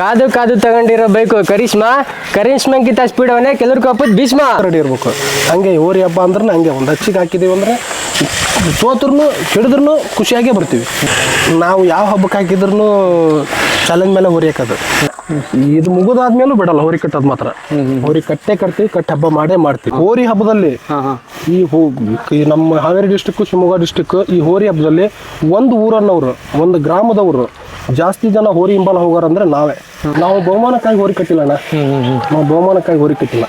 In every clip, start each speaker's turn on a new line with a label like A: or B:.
A: ಕಾದು ಕಾದು ತಗೊಂಡಿರೋ ಬೈಕು ಕರಿಷ್ಮಾ ಕರಿಷ್ಮಾಗಿಂತ ಸ್ಪೀಡ್ ಅವನೇ ಕೆಲವ್ರಿಗೆ ಹಬ್ಬದ ಭೀಷ್ಮ.
B: ರೆಡಿ ಇರ್ಬೇಕು. ಹಂಗೆ ಹೋರಿ ಹಬ್ಬ ಅಂದ್ರೆ ಹಂಗೆ ಒಂದು ಹಚ್ಚಿಗೆ ಹಾಕಿದೀವಿ ಅಂದ್ರೆ ಸೋತ್ರು ಹಿಡಿದ್ರೂ ಖುಷಿಯಾಗೇ ಬರ್ತೀವಿ. ನಾವು ಯಾವ ಹಬ್ಬಕ್ಕೆ ಹಾಕಿದ್ರು ಚಾಲೆಂಜ್ ಮೇಲೆ ಹೊರಿಯಕ್ಕದು ಇದು ಮುಗಿದಾದ್ಮೇಲೂ ಬಿಡಲ್ಲ ಹೋರಿ ಕಟ್ಟೋದು ಮಾತ್ರ. ಹೋರಿ ಕಟ್ಟೆ ಕಟ್ತೀವಿ ಕಟ್ಟ ಹಬ್ಬ ಮಾಡೇ ಮಾಡ್ತೀವಿ. ಹೋರಿ ಹಬ್ಬದಲ್ಲಿ ಈ ಹೋ ಈ ನಮ್ಮ ಹಾವೇರಿ ಡಿಸ್ಟಿಕ್ ಶಿವಮೊಗ್ಗ ಡಿಸ್ಟಿಕ್ ಈ ಹೋರಿ ಹಬ್ಬದಲ್ಲಿ ಒಂದು ಊರನ್ನವರು ಒಂದು ಗ್ರಾಮದವರು ಜಾಸ್ತಿ ಜನ ಹೋರಿ ಹಿಂಬಲ ಹೋಗಾರ ಅಂದ್ರೆ ನಾವೇ. ನಾವು ಬಹುಮಾನಕ್ಕಾಗಿ ಹೋರಿ ಕಟ್ಟಿಲ್ಲ ಅಣ್ಣ. ನಾವು ಬಹುಮಾನಕ್ಕಾಗಿ ಹೋರಿ ಕಟ್ಟಿಲ್ಲ.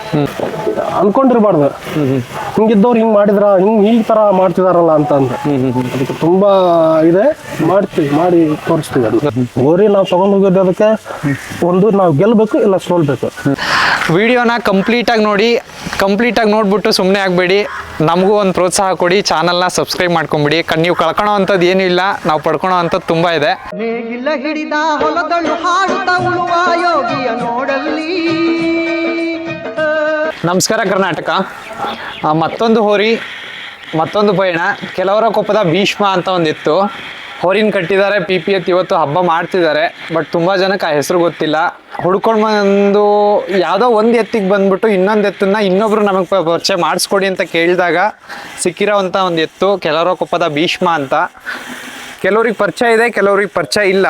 B: ಅನ್ಕೊಂಡಿರ್ಬಾರ್ದು. ಹಿಂಗಿದ್ದವ್ರು ಹಿಂಗ್ ಮಾಡಿದ್ರ ಹಿಂಗ್ ಈ ತರ ಮಾಡ್ತಿದಾರಲ್ಲ ಅಂತ ಅಂದ. ಅದಕ್ಕೆ ತುಂಬಾ ಇದೆ ಮಾಡ್ತೀವಿ ಮಾಡಿ ತೋರಿಸ್ತೀವಿ ಅದು ಗೋರಿ ನಾವು ತಗೊಂಡ್ ಹೋಗೋದು ಅದಕ್ಕೆ ಒಂದು ನಾವು ಗೆಲ್ಬೇಕು ಇಲ್ಲ ಸೋಲ್ಬೇಕು.
C: ವಿಡಿಯೋನ ಕಂಪ್ಲೀಟಾಗಿ ನೋಡಿ ಕಂಪ್ಲೀಟಾಗಿ ನೋಡ್ಬಿಟ್ಟು ಸುಮ್ಮನೆ ಆಗಬೇಡಿ. ನಮಗೂ ಒಂದು ಪ್ರೋತ್ಸಾಹ ಕೊಡಿ ಚಾನಲ್ನ ಸಬ್ಸ್ಕ್ರೈಬ್ ಮಾಡ್ಕೊಂಬಿಡಿ. ಕಣ್ ನೀವು ಕಳ್ಕೊಳೋ ಅಂಥದ್ದು ಏನೂ ಇಲ್ಲ ನಾವು ಪಡ್ಕೊಳೋ ಅಂಥದ್ದು ತುಂಬ ಇದೆ.
D: ಹಿಡಿದ ಹೊಲದಳು ಹಾಡುತ್ತ ಉಳುವ ಯೋಗಿಯ ನೋಡಲ್ಲಿ.
C: ನಮಸ್ಕಾರ ಕರ್ನಾಟಕ. ಮತ್ತೊಂದು ಹೋರಿ, ಮತ್ತೊಂದು ಪಯಣ. ಕೆಲವರ ಕೊಪ್ಪದ ಭೀಷ್ಮ ಅಂತ ಒಂದಿತ್ತು. ಹೋರಿನ ಕಟ್ಟಿದ್ದಾರೆ ಪಿ ಪಿ ಎತ್ ಇವತ್ತು ಹಬ್ಬ ಮಾಡ್ತಿದ್ದಾರೆ ಬಟ್ ತುಂಬ ಜನಕ್ಕೆ ಆ ಹೆಸರು ಗೊತ್ತಿಲ್ಲ. ಹುಡ್ಕೊಂಡು ಬಂದು ಯಾವುದೋ ಒಂದು ಎತ್ತಿಗೆ ಬಂದ್ಬಿಟ್ಟು ಇನ್ನೊಂದು ಎತ್ತನ್ನು ಇನ್ನೊಬ್ರು ನಮಗೆ ಪರಿಚಯ ಮಾಡಿಸ್ಕೊಡಿ ಅಂತ ಕೇಳಿದಾಗ ಸಿಕ್ಕಿರೋವಂಥ ಒಂದು ಎತ್ತು, ಕೆಲವರ ಕೊಪ್ಪದ ಭೀಷ್ಮ ಅಂತ. ಕೆಲವ್ರಿಗೆ ಪರಿಚಯ ಇದೆ, ಕೆಲವ್ರಿಗೆ ಪರಿಚಯ ಇಲ್ಲ.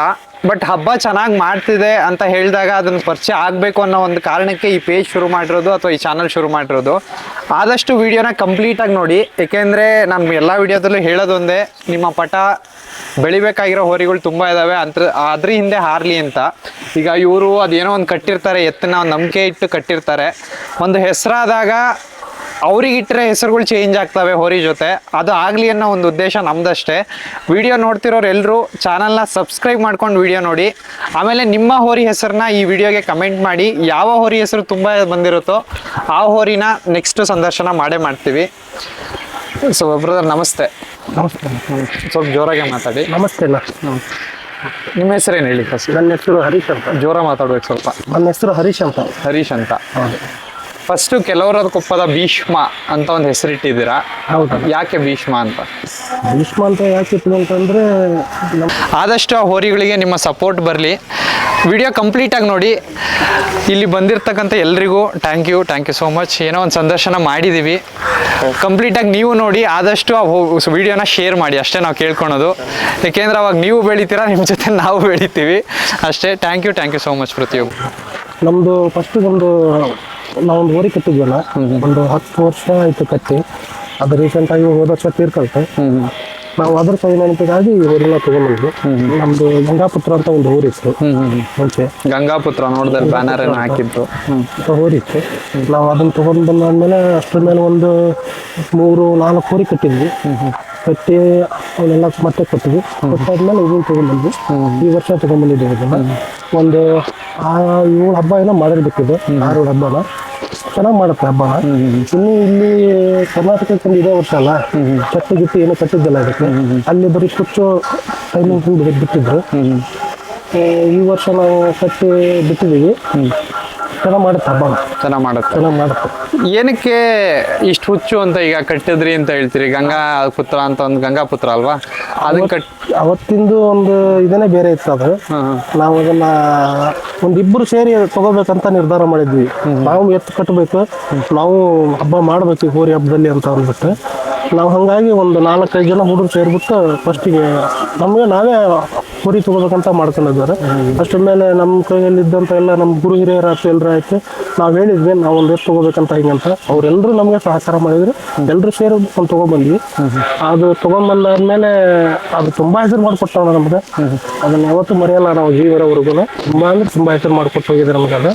C: ಬಟ್ ಹಬ್ಬ ಚೆನ್ನಾಗಿ ಮಾಡ್ತಿದೆ ಅಂತ ಹೇಳಿದಾಗ ಅದನ್ನ ಪರಿಚಯ ಆಗಬೇಕು ಅನ್ನೋ ಒಂದು ಕಾರಣಕ್ಕೆ ಈ ಪೇಜ್ ಶುರು ಮಾಡಿರೋದು ಅಥವಾ ಈ ಚಾನಲ್ ಶುರು ಮಾಡಿರೋದು. ಆದಷ್ಟು ವಿಡಿಯೋನ ಕಂಪ್ಲೀಟಾಗಿ ನೋಡಿ. ಏಕೆಂದರೆ ನಾನು ಎಲ್ಲ ವಿಡಿಯೋದಲ್ಲೂ ಹೇಳೋದೊಂದೇ, ನಿಮ್ಮ ಪಟ ಬೆಳಿಬೇಕಾಗಿರೋ ಹೋರಿಗಳು ತುಂಬ ಇದ್ದಾವೆ ಅಂತ ಅದ್ರ ಹಿಂದೆ ಹಾರಲಿ ಅಂತ. ಈಗ ಇವರು ಅದೇನೋ ಒಂದು ಕಟ್ಟಿರ್ತಾರೆ, ಎತ್ತನ ನಂಬಿಕೆ ಇಟ್ಟು ಕಟ್ಟಿರ್ತಾರೆ. ಒಂದು ಹೆಸರಾದಾಗ ಅವ್ರಿಗೆ ಇಟ್ಟರೆ ಹೆಸರುಗಳು ಚೇಂಜ್ ಆಗ್ತವೆ ಹೋರಿ ಜೊತೆ. ಅದು ಆಗಲಿ ಅನ್ನೋ ಒಂದು ಉದ್ದೇಶ ನಮ್ದಷ್ಟೇ. ವಿಡಿಯೋ ನೋಡ್ತಿರೋರು ಎಲ್ಲರೂ ಚಾನಲ್ನ ಸಬ್ಸ್ಕ್ರೈಬ್ ಮಾಡ್ಕೊಂಡು ವಿಡಿಯೋ ನೋಡಿ. ಆಮೇಲೆ ನಿಮ್ಮ ಹೋರಿ ಹೆಸರನ್ನ ಈ ವಿಡಿಯೋಗೆ ಕಮೆಂಟ್ ಮಾಡಿ. ಯಾವ ಹೋರಿ ಹೆಸರು ತುಂಬ ಬಂದಿರುತ್ತೋ ಆ ಹೋರಿನ ನೆಕ್ಸ್ಟ್ ಸಂದರ್ಶನ ಮಾಡೇ ಮಾಡ್ತೀವಿ. ಸೊ ಬ್ರದರ್ ನಮಸ್ತೆ.
B: ನಮಸ್ತೆ.
C: ಸ್ವಲ್ಪ ಜೋರಾಗೆ ಮಾತಾಡಿ.
B: ನಮಸ್ತೆ ಅಣ್ಣ.
C: ನಿಮ್ಮ ಏನು ಹೇಳಿ ಫಸ್ಟ್
B: ನನ್ನ ಹೆಸರು ಹರೀಶ್ ಅಂತ.
C: ಜೋರ ಮಾತಾಡ್ಬೇಕು ಸ್ವಲ್ಪ.
B: ನನ್ನ ಹೆಸರು ಹರೀಶ್ ಅಂತ.
C: ಹರೀಶ್ ಅಂತ. ಫಸ್ಟು ಕೆಲವರ ಕೊಪ್ಪದ ಭೀಷ್ಮ ಅಂತ ಒಂದು ಹೆಸರಿಟ್ಟಿದ್ದೀರಾ
B: ಹೌದು.
C: ಯಾಕೆ ಭೀಷ್ಮ ಅಂತ?
B: ಭೀಷ್ಮ ಅಂತ ಯಾಕೆ ಇತ್ತು ಅಂತಂದ್ರೆ
C: ಆದಷ್ಟು ಆ ಹೋರಿಗಳಿಗೆ ನಿಮ್ಮ ಸಪೋರ್ಟ್ ಬರಲಿ. ವಿಡಿಯೋ ಕಂಪ್ಲೀಟಾಗಿ ನೋಡಿ. ಇಲ್ಲಿ ಬಂದಿರತಕ್ಕಂಥ ಎಲ್ರಿಗೂ thank you thank you so much ಏನೋ ಒಂದು ಸಂದರ್ಶನ ಮಾಡಿದ್ದೀವಿ ಕಂಪ್ಲೀಟಾಗಿ ನೀವು ನೋಡಿ ಆದಷ್ಟು ಆ ವಿಡಿಯೋನ ಶೇರ್ ಮಾಡಿ. ಅಷ್ಟೇ ನಾವು ಕೇಳ್ಕೊಳೋದು. ಯಾಕೆಂದ್ರೆ ಅವಾಗ ನೀವು ಬೆಳಿತೀರಾ ನಿಮ್ಮ ಜೊತೆ ನಾವು ಬೆಳಿತೀವಿ. ಅಷ್ಟೇ. Thank you thank you so much ಪ್ರತಿಯೊಬ್ಬರು
B: ನಮ್ಮದು ಫಸ್ಟ್ ಒಂದು ನಾವೊಂದು ಹೋರಿ ಕಟ್ಟಿದ್ವಲ್ಲ ಒಂದು ಹತ್ತು ವರ್ಷ ಆಯ್ತು ಕಟ್ಟಿ. ಅದು ರೀಸೆಂಟ್ ಆಗಿ ಹೋದ ವರ್ಷ ತೀರ್ಕೊಳ್ತೆ ನಾವು ಅದ್ರ ಕೈ ಊರಿನ ಈ ತಗೊಂಡ್ಬಂದ್ವಿ. ನಮ್ದು ಗಂಗಾಪುತ್ರ ಅಂತ ಒಂದು ಊರಿತ್ತು ಇತ್ತು. ಮುಂಚೆ.
C: ಗಂಗಾಪುತ್ರ ನೋಡಿದ್ರೆ ಬ್ಯಾನರ್ ಏನೋ
B: ಹೋರಿ ಇತ್ತು. ನಾವು ಅದನ್ನ ತಗೊಂಡ್ ಬಂದಾದ್ಮೇಲೆ ಅಷ್ಟ್ರ ಮೇಲೆ ಒಂದು ಮೂರು ನಾಲ್ಕು ಊರಿ ಕಟ್ಟಿದ್ವಿ. ಕಟ್ಟಿ ಅವನ್ನೆಲ್ಲ ಮತ್ತೆ ಕೊಟ್ಟಿದ್ವಿ. ಕೊಟ್ಟಾದ್ಮೇಲೆ ಇದನ್ನ ತಗೊಂಡ್ಬಂದ್ವಿ ಈ ವರ್ಷ ತಗೊಂಡ್ಬಂದಿದ್ದೀವಿ ಇದನ್ನ ಒಂದು ಆ ಏಳು ಹಬ್ಬ ಏನೋ ಮಾಡಿರ್ಬೇಕಿದೆ ಆರು ಹಬ್ಬನ. ಚೆನ್ನಾಗಿ ಮಾಡುತ್ತೆ ಹಬ್ಬನ ಇನ್ನು ಇಲ್ಲಿ ಕರ್ನಾಟಕಕ್ಕೆ ಬಂದು ಇದೇ ವರ್ಷ ಅಲ್ಲ. ಚಟ್ಟಿ ಗಿಟ್ಟಿ ಏನೋ ಕಟ್ಟಿದ್ದಿಲ್ಲ ಅದಕ್ಕೆ ಅಲ್ಲಿ ಬರೀ ಕುಚ್ಚು ಟೈಮಿಂಗ್ ಬಿಟ್ಟಿದ್ರು ಈ ವರ್ಷ ನಾವು ಕಟ್ಟಿ ಬಿಟ್ಟಿದ್ದೀವಿ. ಚೆನ್ನಾಗಿ ಮಾಡುತ್ತೆ ಹಬ್ಬ.
C: ಚೆನ್ನಾಗಿ ಮಾಡುತ್ತೆ.
B: ಚೆನ್ನಾಗಿ ಮಾಡುತ್ತೆ.
C: ಏನಕ್ಕೆ ಇಷ್ಟು ಹುಚ್ಚು ಅಂತ ಈಗ ಕಟ್ಟಿದ್ರಿ ಅಂತ ಹೇಳ್ತೀರಿ? ಗಂಗಾ ಪುತ್ರ ಅಂತ ಒಂದು ಗಂಗಾ ಪುತ್ರ ಅಲ್ವಾ? ಅದನ್ನ ಕಟ್
B: ಅವತ್ತಿಂದು ಒಂದು ಇದನ್ನೇ ಬೇರೆ ಇತ್ತು ಅದು. ನಾವು ಅದನ್ನ ಒಂದಿಬ್ಬರು ಸೇರಿ ತಗೋಬೇಕಂತ ನಿರ್ಧಾರ ಮಾಡಿದ್ವಿ. ನಾವು ಎತ್ತು ಕಟ್ಟಬೇಕು ನಾವು ಹಬ್ಬ ಮಾಡ್ಬೇಕು ಹೋರಿ ಹಬ್ಬದಲ್ಲಿ ಅಂತ ಅಂದ್ಬಿಟ್ಟು. ನಾವು ಹಂಗಾಗಿ ಒಂದು ನಾಲ್ಕೈದು ಜನ ಹುಡುಗರು ಸೇರಿಬಿಟ್ಟು ಫಸ್ಟಿಗೆ ನಮಗೆ ನಾವೇ ಪುರಿ ತಗೋಬೇಕಂತ ಮಾಡ್ಕೊಂಡಿದ್ದಾರೆ. ಫಸ್ಟ್ ಮೇಲೆ ನಮ್ಮ ಕೈಯಲ್ಲಿದ್ದಂಥ ಎಲ್ಲ ನಮ್ಮ ಗುರು ಹಿರಿಯರ ಆಯ್ತು ಎಲ್ಲರ ಆಯ್ತು, ನಾವು ಹೇಳಿದ್ವಿ, ನಾವು ಒಂದು ಎತ್ತು ತಗೋಬೇಕಂತ ಹಿಂಗಂತ ಅವರೆಲ್ಲರೂ ನಮಗೆ ಸಹಕಾರ ಮಾಡಿದ್ರು. ಎಲ್ಲರೂ ಸೇರಿ ಒಂದು ತಗೊಂಡ್ಬಂದ್ವಿ ಅದು ತಗೊಂಡ್ಬಂದಾದ್ಮೇಲೆ ಅದು ತುಂಬಾ ಹೆಸರು ಮಾಡಿಕೊಟ್ಟವಣ ನಮ್ಗೆ. ಅದನ್ನ ಯಾವತ್ತೂ ಮರೆಯಲ್ಲ ನಾವು ಜೀವರವರೆಗೂ. ತುಂಬಾ ಅಂದ್ರೆ ತುಂಬಾ ಹೆಸರು ಮಾಡಿಕೊಟ್ಟು ಹೋಗಿದೆ ನಮ್ಗೆ ಅದು.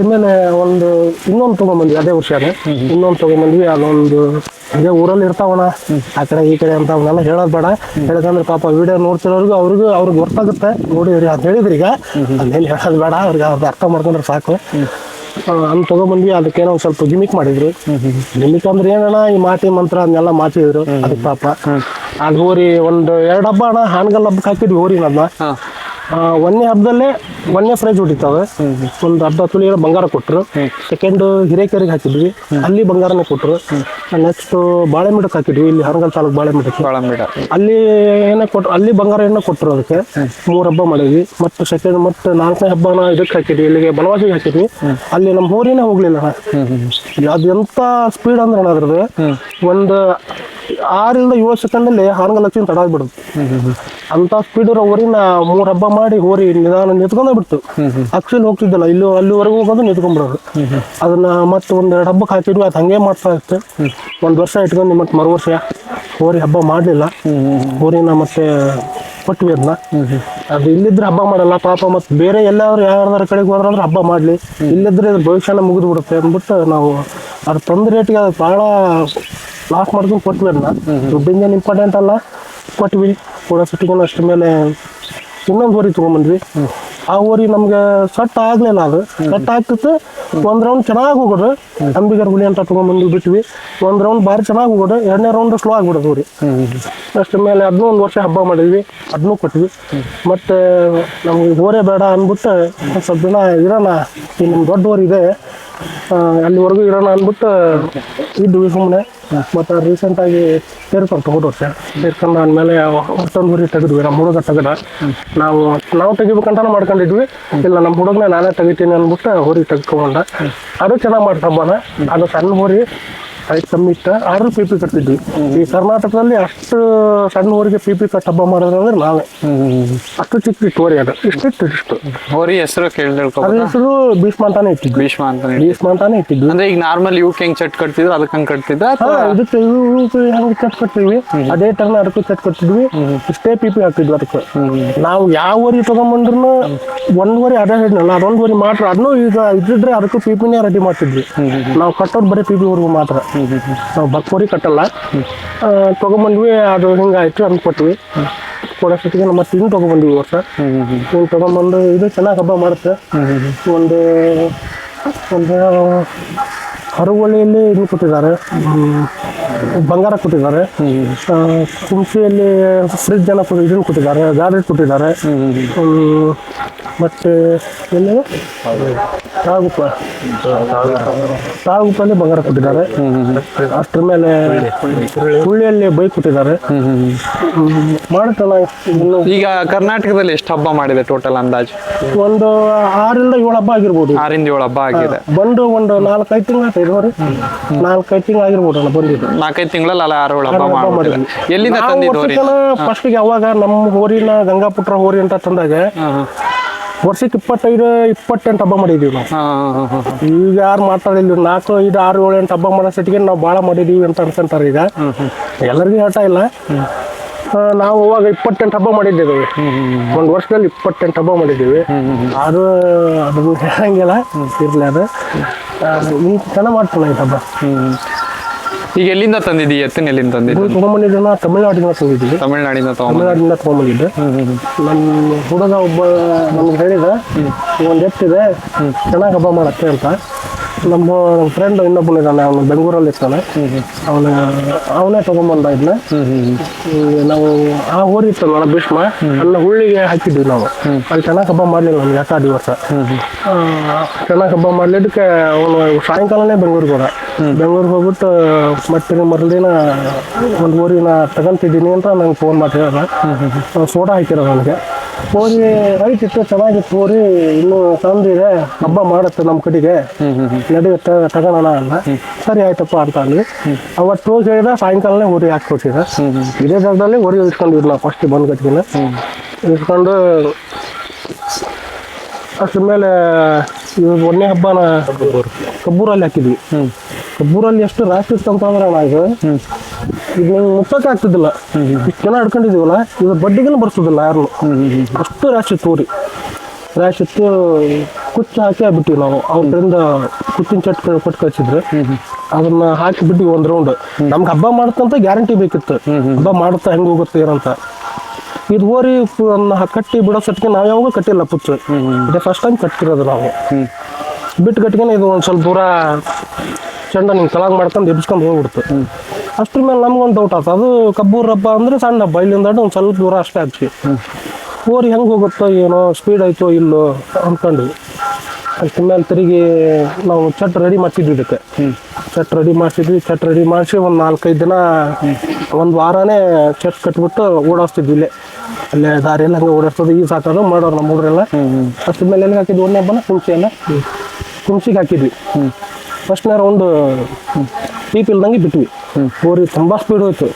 B: ಆಮೇಲೆ ಒಂದು ಇನ್ನೊಂದು ತಗೊಂಡ್ಬಂದ್ವಿ ಅದೇ ವರ್ಷ ಇನ್ನೊಂದು ತಗೊಂಡ್ಬಂದ್ವಿ ಅದೊಂದು ಇದೇ ಊರಲ್ಲಿ ಇರ್ತಾವಣ ಆ ಕಡೆ ಈ ಕಡೆ ಅಂತ ಅವನ್ನೆಲ್ಲ ಹೇಳೋದು ಬೇಡ. ಹೇಳಿದ್ರೆ ಪಾಪ ವಿಡಿಯೋ ನೋಡ್ತಿರೋರ್ಗು ಅವ್ರಿಗೂ ಅವ್ರಿಗೆ ಗೊತ್ತಾಗುತ್ತೆ. ನೋಡಿದ್ರಿ ಅಂತ ಹೇಳಿದ್ರಿ ಈಗ. ಅದೇನು ಹೇಳೋದು ಬೇಡ. ಅವ್ರಿಗೆ ಅದು ಅರ್ಥ ಮಾಡ್ಕೊಂಡ್ರೆ ಸಾಕು. ಅಂತ ತಗೊಂಡ್ಬಂದ್ವಿ ಅದಕ್ಕೆ ಒಂದು ಸ್ವಲ್ಪ ಗಿಮಿಕ್ ಮಾಡಿದ್ರು. ಗಿಮಿಕ್ ಅಂದ್ರೆ ಏನಣ್ಣ ಈ ಮಾತಿ ಮಂತ್ರ ಅದನ್ನೆಲ್ಲ ಮಾತಿದ್ರು ಅದಕ್ಕೆ ಪಾಪ. ಅದು ಹೋರಿ ಒಂದು ಎರಡು ಹಬ್ಬ ಅಣ್ಣ. ಹಾನ್ಗಲ್ ಹಬ್ಬಕ್ಕೆ ಹಾಕಿದ್ವಿ ಹೋರಿ ಅದನ್ನ ಆ, ಒಂದನೇ ಹಬ್ಬದಲ್ಲೇ ಒಂದನೇ ಪ್ರೈಜ್ ಹೊಡಿತಾವೆ ಒಂದು ಹಬ್ಬ ತುಲಿ ಬಂಗಾರ ಕೊಟ್ಟರು ಸೆಕೆಂಡ್ ಹಿರೇಕೆರೆಗೆ ಹಾಕಿದ್ವಿ. ಅಲ್ಲಿ ಬಂಗಾರನೇ ಕೊಟ್ಟರು ನೆಕ್ಸ್ಟ್ ಬಾಳೆಮಿಡಕ್ಕೆ ಹಾಕಿದ್ವಿ. ಇಲ್ಲಿ ಹರಂಗಲ್ ತಾಲೂಕು ಬಾಳೆ
C: ಬಾಳಂಬೀಡ
B: ಅಲ್ಲಿ ಏನೇ ಕೊಟ್ಟರು ಅಲ್ಲಿ ಬಂಗಾರ ಏನೋ ಕೊಟ್ಟರು ಅದಕ್ಕೆ. ಮೂರು ಹಬ್ಬ ಮಾಡಿದ್ವಿ. ಮತ್ತು ಸೆಕೆಂಡ್ ಮತ್ತು ನಾಲ್ಕನೇ ಹಬ್ಬನ ಇದಕ್ಕೆ ಹಾಕಿದ್ವಿ. ಇಲ್ಲಿಗೆ ಬನವಾಸಿಗೆ ಹಾಕಿದ್ವಿ. ಅಲ್ಲಿ ನಮ್ಮ ಊರಿನೇ ಹೋಗ್ಲಿಲ್ಲ. ಅದು ಎಂತ ಸ್ಪೀಡ್ ಅಂದ್ರೆ ಅದ್ರದ್ದು. ಒಂದು ಆರಿಂದ ಏಳು ಸೆಕೆಂಡಲ್ಲಿ ಹಾರಂಗ ಹಚ್ಚಿ ತಡ ಆಗ್ಬಿಡುದು ಅಂತ ಸ್ಪೀಡ್ ಊರಿನ ಮೂರು ಹಬ್ಬ ಮಾಡಿ ಹೋರಿ ನಿಧಾನ ನಿಂತ್ಕೊಂಡೇ ಬಿಡ್ತು. ಅಕ್ಷಲ್ ಹೋಗ್ತಿದ್ದಲ್ಲ ಇಲ್ಲೂ ಅಲ್ಲಿವರೆಗೂ ಹೋಗೋದು ನಿಂತ್ಕೊಂಡ್ಬಿಡೋದು. ಅದನ್ನ ಮತ್ತೆ ಒಂದ್ ಎರಡು ಹಬ್ಬಕ್ಕೆ ಹಾಕಿದ್ವಿ ಅದು ಹಂಗೆ ಮಾಡ್ತಾ ಇತ್ತು. ಒಂದ್ ವರ್ಷ ಇಟ್ಕೊಂಡು ಮತ್ತೆ ಮರು ವರ್ಷ ಹೋರಿ ಹಬ್ಬ ಮಾಡ್ಲಿಲ್ಲ. ಹೋರಿನ ಮತ್ತೆ ಕೊಟ್ವಿ ಅದನ್ನ ಅದು ಇಲ್ಲಿದ್ರೆ ಹಬ್ಬ ಮಾಡಲ್ಲ ಪಾಪ ಮತ್ತೆ ಬೇರೆ ಎಲ್ಲಾದ್ರು ಯಾವ್ದಾರ ಕಡೆಗೆ ಹೋದ್ರಂದ್ರೆ ಹಬ್ಬ ಮಾಡ್ಲಿ. ಇಲ್ಲಿದ್ರೆ ಇದ್ರ ಭವಿಷ್ಯನ ಮುಗಿದು ಬಿಡುತ್ತೆ ಅಂದ್ಬಿಟ್ಟು ನಾವು ಅದ್ರ ತಂದ ರೇಟ್ಗೆ ಅದು ಭಾಳ ಲಾಸ್ ಮಾಡ್ಕೊಂಡು ಕೊಟ್ವಿ ಅದನ್ನ ದುಡ್ಡಿಂದ ಇಂಪಾರ್ಟೆಂಟ್ ಅಲ್ಲ ಕೊಟ್ವಿ. ಕೂಡ ಸಿಟಿಗೆ ಅಷ್ಟ್ರ ಮೇಲೆ ಇನ್ನೊಂದು ಹೋರಿ ತೊಗೊಂಬಂದ್ವಿ. ಆ ಹೋರಿ ನಮ್ಗೆ ಸಟ್ ಆಗ್ಲಿಲ್ಲ ಅದು. ಸಟ್ ಆಗ್ತಿತ್ತು. ಒಂದ್ ರೌಂಡ್ ಚೆನ್ನಾಗಿ ಹೋಗೋದು. ಅಂಬಿಗರ್ ಹುಲಿ ಅಂತ ತೊಗೊಂಬಂದು ಬಿಟ್ವಿ. ಒಂದ್ ರೌಂಡ್ ಭಾರಿ ಚೆನ್ನಾಗಿ ಹೋಗೋದು. ಎರಡನೇ ರೌಂಡ್ ಸ್ಲೋ ಆಗ್ಬಿಡೋದು ಹೋರಿ. ಅಷ್ಟ್ರ ಮೇಲೆ ಅದನ್ನೂ ಒಂದು ವರ್ಷ ಹಬ್ಬ ಮಾಡಿದ್ವಿ. ಅದನ್ನೂ ಕೊಟ್ವಿ. ಮತ್ತೆ ನಮ್ಗೆ ಹೋರೇ ಬೇಡ ಅಂದ್ಬಿಟ್ಟು ಸ್ವಲ್ಪ ದಿನ ಇರೋಣ. ಈ ನಮ್ಮ ದೊಡ್ಡ ಊರು ಇದೆ. ಅಲ್ಲಿವರೆಗೂ ಇರೋಣ ಅಂದ್ಬಿಟ್ಟು ಇದ್ವಿ ಸುಮ್ಮನೆ ಮತ್ತು ರೀಸೆಂಟಾಗಿ ಸೇರ್ಕೊಂಡು ವರ್ಷ ಸೇರ್ಕೊಂಡು ಆದ್ಮೇಲೆ ಮತ್ತೊಂದು ಊರಿಗೆ ತೆಗೆದ್ವಿ ನಮ್ಮ ಹುಡುಗ ತೆಗೆದ. ನಾವು ನಾವು ತೆಗಿಬೇಕಂತಾನೆ ಮಾಡ್ಕೊಂಡಿದ್ವಿ. ಇಲ್ಲ ನಮ್ಮ ಹುಡುಗನ ನಾನೇ ತೆಗಿತೀನಿ ಅಂದ್ಬಿಟ್ಟು ಹೋರಿ ತೆಗ್ಕೊಂಡ. ಅದು ಚೆನ್ನಾಗಿ ಮಾಡ್ತಮ್ಮ ಅದು ಸಣ್ಣ ಹೋರಿ. ಐದು ಕಮ್ಮಿ ಇಷ್ಟ ಆದ್ರೂ ಪಿ ಪಿ ಕಟ್ತಿದ್ವಿ. ಈ ಕರ್ನಾಟಕದಲ್ಲಿ ಅಷ್ಟು ಸಣ್ಣ ಊರಿಗೆ ಪಿ ಪಿ ಕಟ್ ಹಬ್ಬ ಮಾಡೋದಂದ್ರೆ ನಾವೇ. ಅಷ್ಟು ಚಿಕ್ಕ ಚಿಕ್ಕ ಹೋರಿ ಅದು. ಇಷ್ಟಿತ್ತು ಇಷ್ಟು.
C: ಹೋರಿ ಹೆಸರು ಕೇಳಿ
B: ಅದ್ರ ಹೆಸರು ಭೀಷ್ಮ ಅಂತಾನೆ ಇಟ್ಟಿದ್ವಿ.
C: ಭೀಷ್ಮ ಅಂತಾನೆ.
B: ಭೀಷ್ಮ ಅಂತಾನೆ ಇಟ್ಟಿದ್ವಿ.
C: ಅಂದ್ರೆ ಈಗ ನಾರ್ಮಲ್ ಇವಕ್ಕೆ ಹೆಂಗ್ ಚಟ್ ಕಟ್ತಿದ್ರು ಅದಕ್ಕೆ ಹಂಗ್ ಕಟ್ತಿದ್ರ
B: ಹಾ ಇದಕ್ಕೆ ಇವಕ್ಕೆ ಹೆಂಗ್ ಚಟ್ ಕಟ್ತೀವಿ ಅದೇ ತರ ಅದಕ್ಕೂ ಚಟ್ ಕಟ್ತಿದ್ವಿ. ಇಷ್ಟೇ ಪಿ ಪಿ ಹಾಕ್ತಿದ್ವಿ ಅದಕ್ಕೆ. ನಾವು ಯಾವ ಊರಿ ತಗೊಂಬಂದ್ರು ಒಂದ್ ವರಿ ಅದೇ ಹೇಳಿದ್ನಲ್ಲ ಅದೊಂದ್ ವರಿ ಮಾತ್ರ. ಅದನ್ನು ಈಗ ಇದ್ದಿದ್ರೆ ಅದಕ್ಕೂ ಪಿ ಪಿನೇ ರೆಡಿ ಮಾಡ್ತಿದ್ವಿ. ನಾವು ಕಟ್ಟೋದು ಬರೀ ಪಿ ಪಿ ಮಾತ್ರ. ನಾವು ಬಕ್ಕೋರಿ ಕಟ್ಟಲ್ಲ. ತೊಗೊಂಬಂದ್ವಿ ಅದು ಹಿಂಗಾಯ್ತು ಅಂದ್ಕೊಟ್ವಿ ಕೊಡೋಷ್ಟೊತ್ತಿಗೆ ನಮ್ಮ ತಿಂದು ತಗೊಂಬಂದ್ವಿ ವರ್ಷ. ಇನ್ನು ತಗೊಂಬಂದು ಇದು ಚೆನ್ನಾಗಿ ಹಬ್ಬ ಮಾಡುತ್ತೆ. ಒಂದು ಒಂದು ಹರವಳ್ಳಿಯಲ್ಲಿ ಇದು ಕೊಟ್ಟಿದ್ದಾರೆ. ಬಂಗಾರ ಕೊಟ್ಟಿದ್ದಾರೆ. ಕುಂಪಿಯಲ್ಲಿ ಫ್ರಿಡ್ಜ್ ಫ್ರಿಜ್ ಅನ್ನ ಇದನ್ನು ಕೊಟ್ಟಿದ್ದಾರೆ. ಗಾಡಿ ಕೊಟ್ಟಿದ್ದಾರೆ. ಮತ್ತೆ ಎಲ್ಲ? ತಾಗುಪ್ಪ. ತಾಗುಪ್ಪಲ್ಲಿ ಬಂಗಾರ ಕೊಟ್ಟಿದ್ದಾರೆ. ಅಷ್ಟರ ಮೇಲೆ ಹುಳ್ಳಿಯಲ್ಲಿ ಬೈಕ್ ಕೊಟ್ಟಿದ್ದಾರೆ. ಹ್ಮ್, ಮಾಡುತ್ತಲ್ಲ
C: ಈಗ ಕರ್ನಾಟಕದಲ್ಲಿ ಎಷ್ಟು ಹಬ್ಬ ಮಾಡಿದೆ ಟೋಟಲ್ ಅಂದಾಜು?
B: ಒಂದು ಆರಿಂದ ಏಳು ಹಬ್ಬ ಆಗಿರ್ಬೋದು.
C: ಆರಿಂದ ಏಳು ಹಬ್ಬ ಆಗಿದೆ.
B: ಬಂದು ಒಂದು ನಾಲ್ಕೈದು ತಿಂಗಳು ಇದುವರೆ ನಾಲ್ಕೈದು ತಿಂಗಳು ಆಗಿರ್ಬೋದು ಅಲ್ಲ ಬಂದಿದ್ದು.
C: ನಾಲ್ಕೈದು ತಿಂಗಳಲ್ಲಿ ಅಲ್ಲ ಆರು ಏಳು ಹಬ್ಬ ಮಾಡ್ಬಿಟ್ಟಿದೆ. ಎಲ್ಲಿಂದ ತಂದಿದ್ದು ಹೋರಿ?
B: ಫಸ್ಟಿಗೆ ಅವಾಗ ನಮ್ಮ ಹೋರಿನ ಗಂಗಾಪುತ್ರ ಹೋರಿ ಅಂತ ತಂದಾಗ ವರ್ಷಕ್ಕೆ ಇಪ್ಪತ್ತೈದು ಇಪ್ಪತ್ತೆಂಟು ಹಬ್ಬ ಮಾಡಿದೀವಿ ನಾವು.
C: ಹಾ, ಹಾ, ಹಾ, ಹಾ.
B: ಈಗ ಯಾರು ಮಾತಾಡಿಲ್ಲ ನಾಲ್ಕು ಐದು ಆರು ಏಳು ಎಂಟು ಹಬ್ಬ ಮಾಡೋ ಸಟ್ಟಿಗೆ ನಾವು ಭಾಳ ಮಾಡಿದೀವಿ ಅಂತ ಅನ್ಸಂತಾರೆ ಈಗ. ಎಲ್ಲರಿಗೂ ಹೇಳ್ತಾ ಇಲ್ಲ. ನಾವು ಅವಾಗ ಇಪ್ಪತ್ತೆಂಟು ಹಬ್ಬ ಮಾಡಿದ್ದೇವೆ. ಒಂದು ವರ್ಷದಲ್ಲಿ ಇಪ್ಪತ್ತೆಂಟು ಹಬ್ಬ ಮಾಡಿದ್ದೇವೆ. ಅದು ಅದು ಹೇಳಂಗಿಲ್ಲ ಇರಲಿ ಅದು. ಈ ಚೆನ್ನಾಗಿ ಮಾಡ್ತಾನೆ ಈ ಹಬ್ಬ?
C: ಈಗ ಎಲ್ಲಿಂದ ತಂದಿದ್ದೀವಿ ಎತ್ತಿನ ಎಲ್ಲಿಂದ
B: ತಂದಿದ್ದೀವಿ ತೊಗೊಂಬಂದಿದ್ದನ್ನ ತಮಿಳ್ನಾಡಿನ ತಂದಿದ್ದೀವಿ.
C: ತಮಿಳ್ನಾಡಿನ
B: ತಮಿಳ್ನಾಡಿನ ತೊಗೊಂಬಂದಿದ್ದೆ. ನಮ್ಮ ಹುಡುಗ ಒಬ್ಬ ನಮ್ಗೆ ಹೇಳಿದ ಒಂದು ಎತ್ತಿದೆ ಚೆನ್ನಾಗಿ ಹಬ್ಬ ಮಾಡತ್ತೆ ಅಂತ. ನಮ್ಮ ಫ್ರೆಂಡ್ ಇನ್ನೊಬ್ಬನಿದ್ದಾನೆ ಅವನು ಬೆಂಗಳೂರಲ್ಲಿ ಇರ್ತಾನೆ. ಅವನ, ಅವನೇ ತಗೊಂಬಂದ ಇದ್ನ. ನಾವು ಆ ಊರಿತ್ತು ನೋಡ ಭೀಷ್ಮ. ಅಲ್ಲ ಹುಳ್ಳಿಗೆ ಹಾಕಿದ್ವಿ ನಾವು. ಅಲ್ಲಿ ಚೆನ್ನಾಗಿ ಹಬ್ಬ ಮಾಡಲಿಲ್ಲ ನಮ್ಗೆ ಯಾಕೆ ದಿವಸ. ಚೆನ್ನಾಗಿ ಹಬ್ಬ ಮಾಡ್ಲಿದ್ದಕ್ಕೆ ಅವನು ಸಾಯಂಕಾಲನೇ ಬೆಂಗಳೂರಿಗೆ ಹೋದ. ಬೆಂಗಳೂರಿಗೆ ಹೋಗ್ಬಿಟ್ಟು ಮತ್ತೆ ಮರದಿನ ಒಂದು ಊರಿನ ತಗೊಂತಿದ್ದೀನಿ ಅಂತ ನಂಗೆ ಫೋನ್ ಮಾಡಿ ಹೇಳ್ದ ಸೋಡಾ ಹಾಕಿರೋ ನನಗೆ ಹೋರಿ ರೈಟ್ ಇತ್ತು ಚೆನ್ನಾಗಿತ್ತು ಹೋರಿ ಇನ್ನೂ ತಂದಿದೆ ಹಬ್ಬ ಮಾಡುತ್ತೆ ನಮ್ಮ ಕಡೆಗೆ. ನಡೆಯುತ್ತೆ ತಗೋಣ ಅಲ್ಲ ಸರಿ ಆಯ್ತಪ್ಪ ಅಂತ ಅಂದ್ವಿ. ಅವತ್ತು ಹೋಗಿ ಹೇಳಿದ ಸಾಯಂಕಾಲನೇ ಹೋರಿ ಹಾಕಿ ಕೊಟ್ಟಿದ್ದ ಇದೇ ಜಾಗದಲ್ಲಿ ಹೋರಿ ಇಟ್ಕೊಂಡಿದ್ರು ನಾವು ಫಸ್ಟ್ ಬಂದ್ ಕಟ್ಟಿಗೆ ಇಟ್ಕೊಂಡು ಅಷ್ಟ ಮೇಲೆ ಇವಾಗ ಒಂದನೇ ಹಬ್ಬನ ಕಬ್ಬೂರಲ್ಲಿ ಹಾಕಿದ್ವಿ. ಕಬ್ಬೂರಲ್ಲಿ ಎಷ್ಟು ರಾಶಿ ಇತ್ತು ಅಂತಂದ್ರೆ ನಾ ಇದು ನಂಗೆ ಮುಟ್ಟಕ್ಕೆ ಆಗ್ತಿದ್ದಿಲ್ಲ ಇಷ್ಟು ಹಿಡ್ಕೊಂಡಿದ್ದೀವಲ್ಲ ಇದು ಬಡ್ಡಿಗೂ ಬರ್ಸೋದಿಲ್ಲ ಯಾರು ಅಷ್ಟು ರಾಶಿ ಇತ್ತು ಊರಿ ರಾಶಿ ಇತ್ತು, ಕುಚ್ಚು ಹಾಕಿ ಬಿಟ್ಟಿವಿ ನಾವು. ಅವ್ರಿಂದ ಕುಚ್ಚಿನ ಚಟ್ ಕೊಟ್ಟು ಕಳ್ಸಿದ್ರು ಅದನ್ನ ಹಾಕಿ ಒಂದು ರೌಂಡ್ ನಮ್ಗೆ ಹಬ್ಬ ಮಾಡ್ತಂತ ಗ್ಯಾರಂಟಿ ಬೇಕಿತ್ತು. ಹಬ್ಬ ಮಾಡುತ್ತಾ ಹೆಂಗೆ ಹೋಗುತ್ತೆ, ಏನಂತ. ಇದು ಫು- ಕಟ್ಟಿ ಬಿಡೋ ಸಟ್ಗೆ ನಾವು ಯಾವಾಗ ಕಟ್ಟಿಲ್ಲ ಪುಚ್ಚು. ಇದೇ ಫಸ್ಟ್ ಟೈಮ್ ಕಟ್ಟಿರೋದು ನಾವು. ಬಿಟ್ಟು ಕಟ್ಕೊಂಡು ಇದು ಒಂದು ಸ್ವಲ್ಪ ದೂರ ಚೆಂಡ ನಿಂಗೆ ಕಲಾಗ್ ಮಾಡ್ಕೊಂಡು ಎಬ್ಸ್ಕೊಂಡು ಹೋಗ್ಬಿಡ್ತು. ಅಷ್ಟ್ರ ಮೇಲೆ ನಮ್ಗೊಂದು ಡೌಟ್ ಆತ. ಅದು ಕಬ್ಬೂರ್ ಹಬ್ಬ ಅಂದ್ರೆ ಸಣ್ಣ ಹಬ್ಬ. ಇಲ್ಲಿಂದ ಒಂದು ಸ್ವಲ್ಪ ದೂರ ಅಷ್ಟೇ ಆಗ್ತಿ ಓರಿ ಹೆಂಗೆ ಹೋಗುತ್ತೋ ಏನೋ ಸ್ಪೀಡ್ ಆಯ್ತೋ ಇಲ್ಲೋ ಅನ್ಕೊಂಡ್ವಿ. ಅಷ್ಟ್ರ ಮೇಲೆ ತಿರುಗಿ ನಾವು ಚಟ್ ರೆಡಿ ಮಾಡ್ತಿದ್ವಿ ಇದಕ್ಕೆ. ಚಟ್ ರೆಡಿ ಮಾಡಿಸಿದ್ವಿ. ಚಟ್ ರೆಡಿ ಮಾಡಿಸಿ ಒಂದು ನಾಲ್ಕೈದು ದಿನ, ಒಂದು ವಾರನೇ ಚಟ್ ಕಟ್ಬಿಟ್ಟು ಓಡಾಡ್ತಿದ್ವಿ ಇಲ್ಲೇ. ಅಲ್ಲೇ ದಾರಿಯಲ್ಲಿ ಹಂಗೆ ಓಡಾಡ್ಸೋದು, ಈ ಸಾಕೋದು ಮಾಡೋರು ನಮ್ಮ ಹುಡುಗರೆಲ್ಲ ಅಷ್ಟ್ರ ಮೇಲೆ ಎಲ್ಲಿಗೆ ಹಾಕಿದ್ವಿ? ಒಂದೇ ಹಬ್ಬನ ಕುಂಚಿ ಎಲ್ಲ ಕುಂಚಿಗೆ ಹಾಕಿದ್ವಿ. ಫಸ್ಟ್ನೇ ರೌಂಡ್ ಪಿ ಪಿ ಇಲ್ದಂಗೆ ಬಿಟ್ವಿ. ಹೋರಿ ತುಂಬ ಸ್ಪೀಡ್ ಹೋಯ್ತು.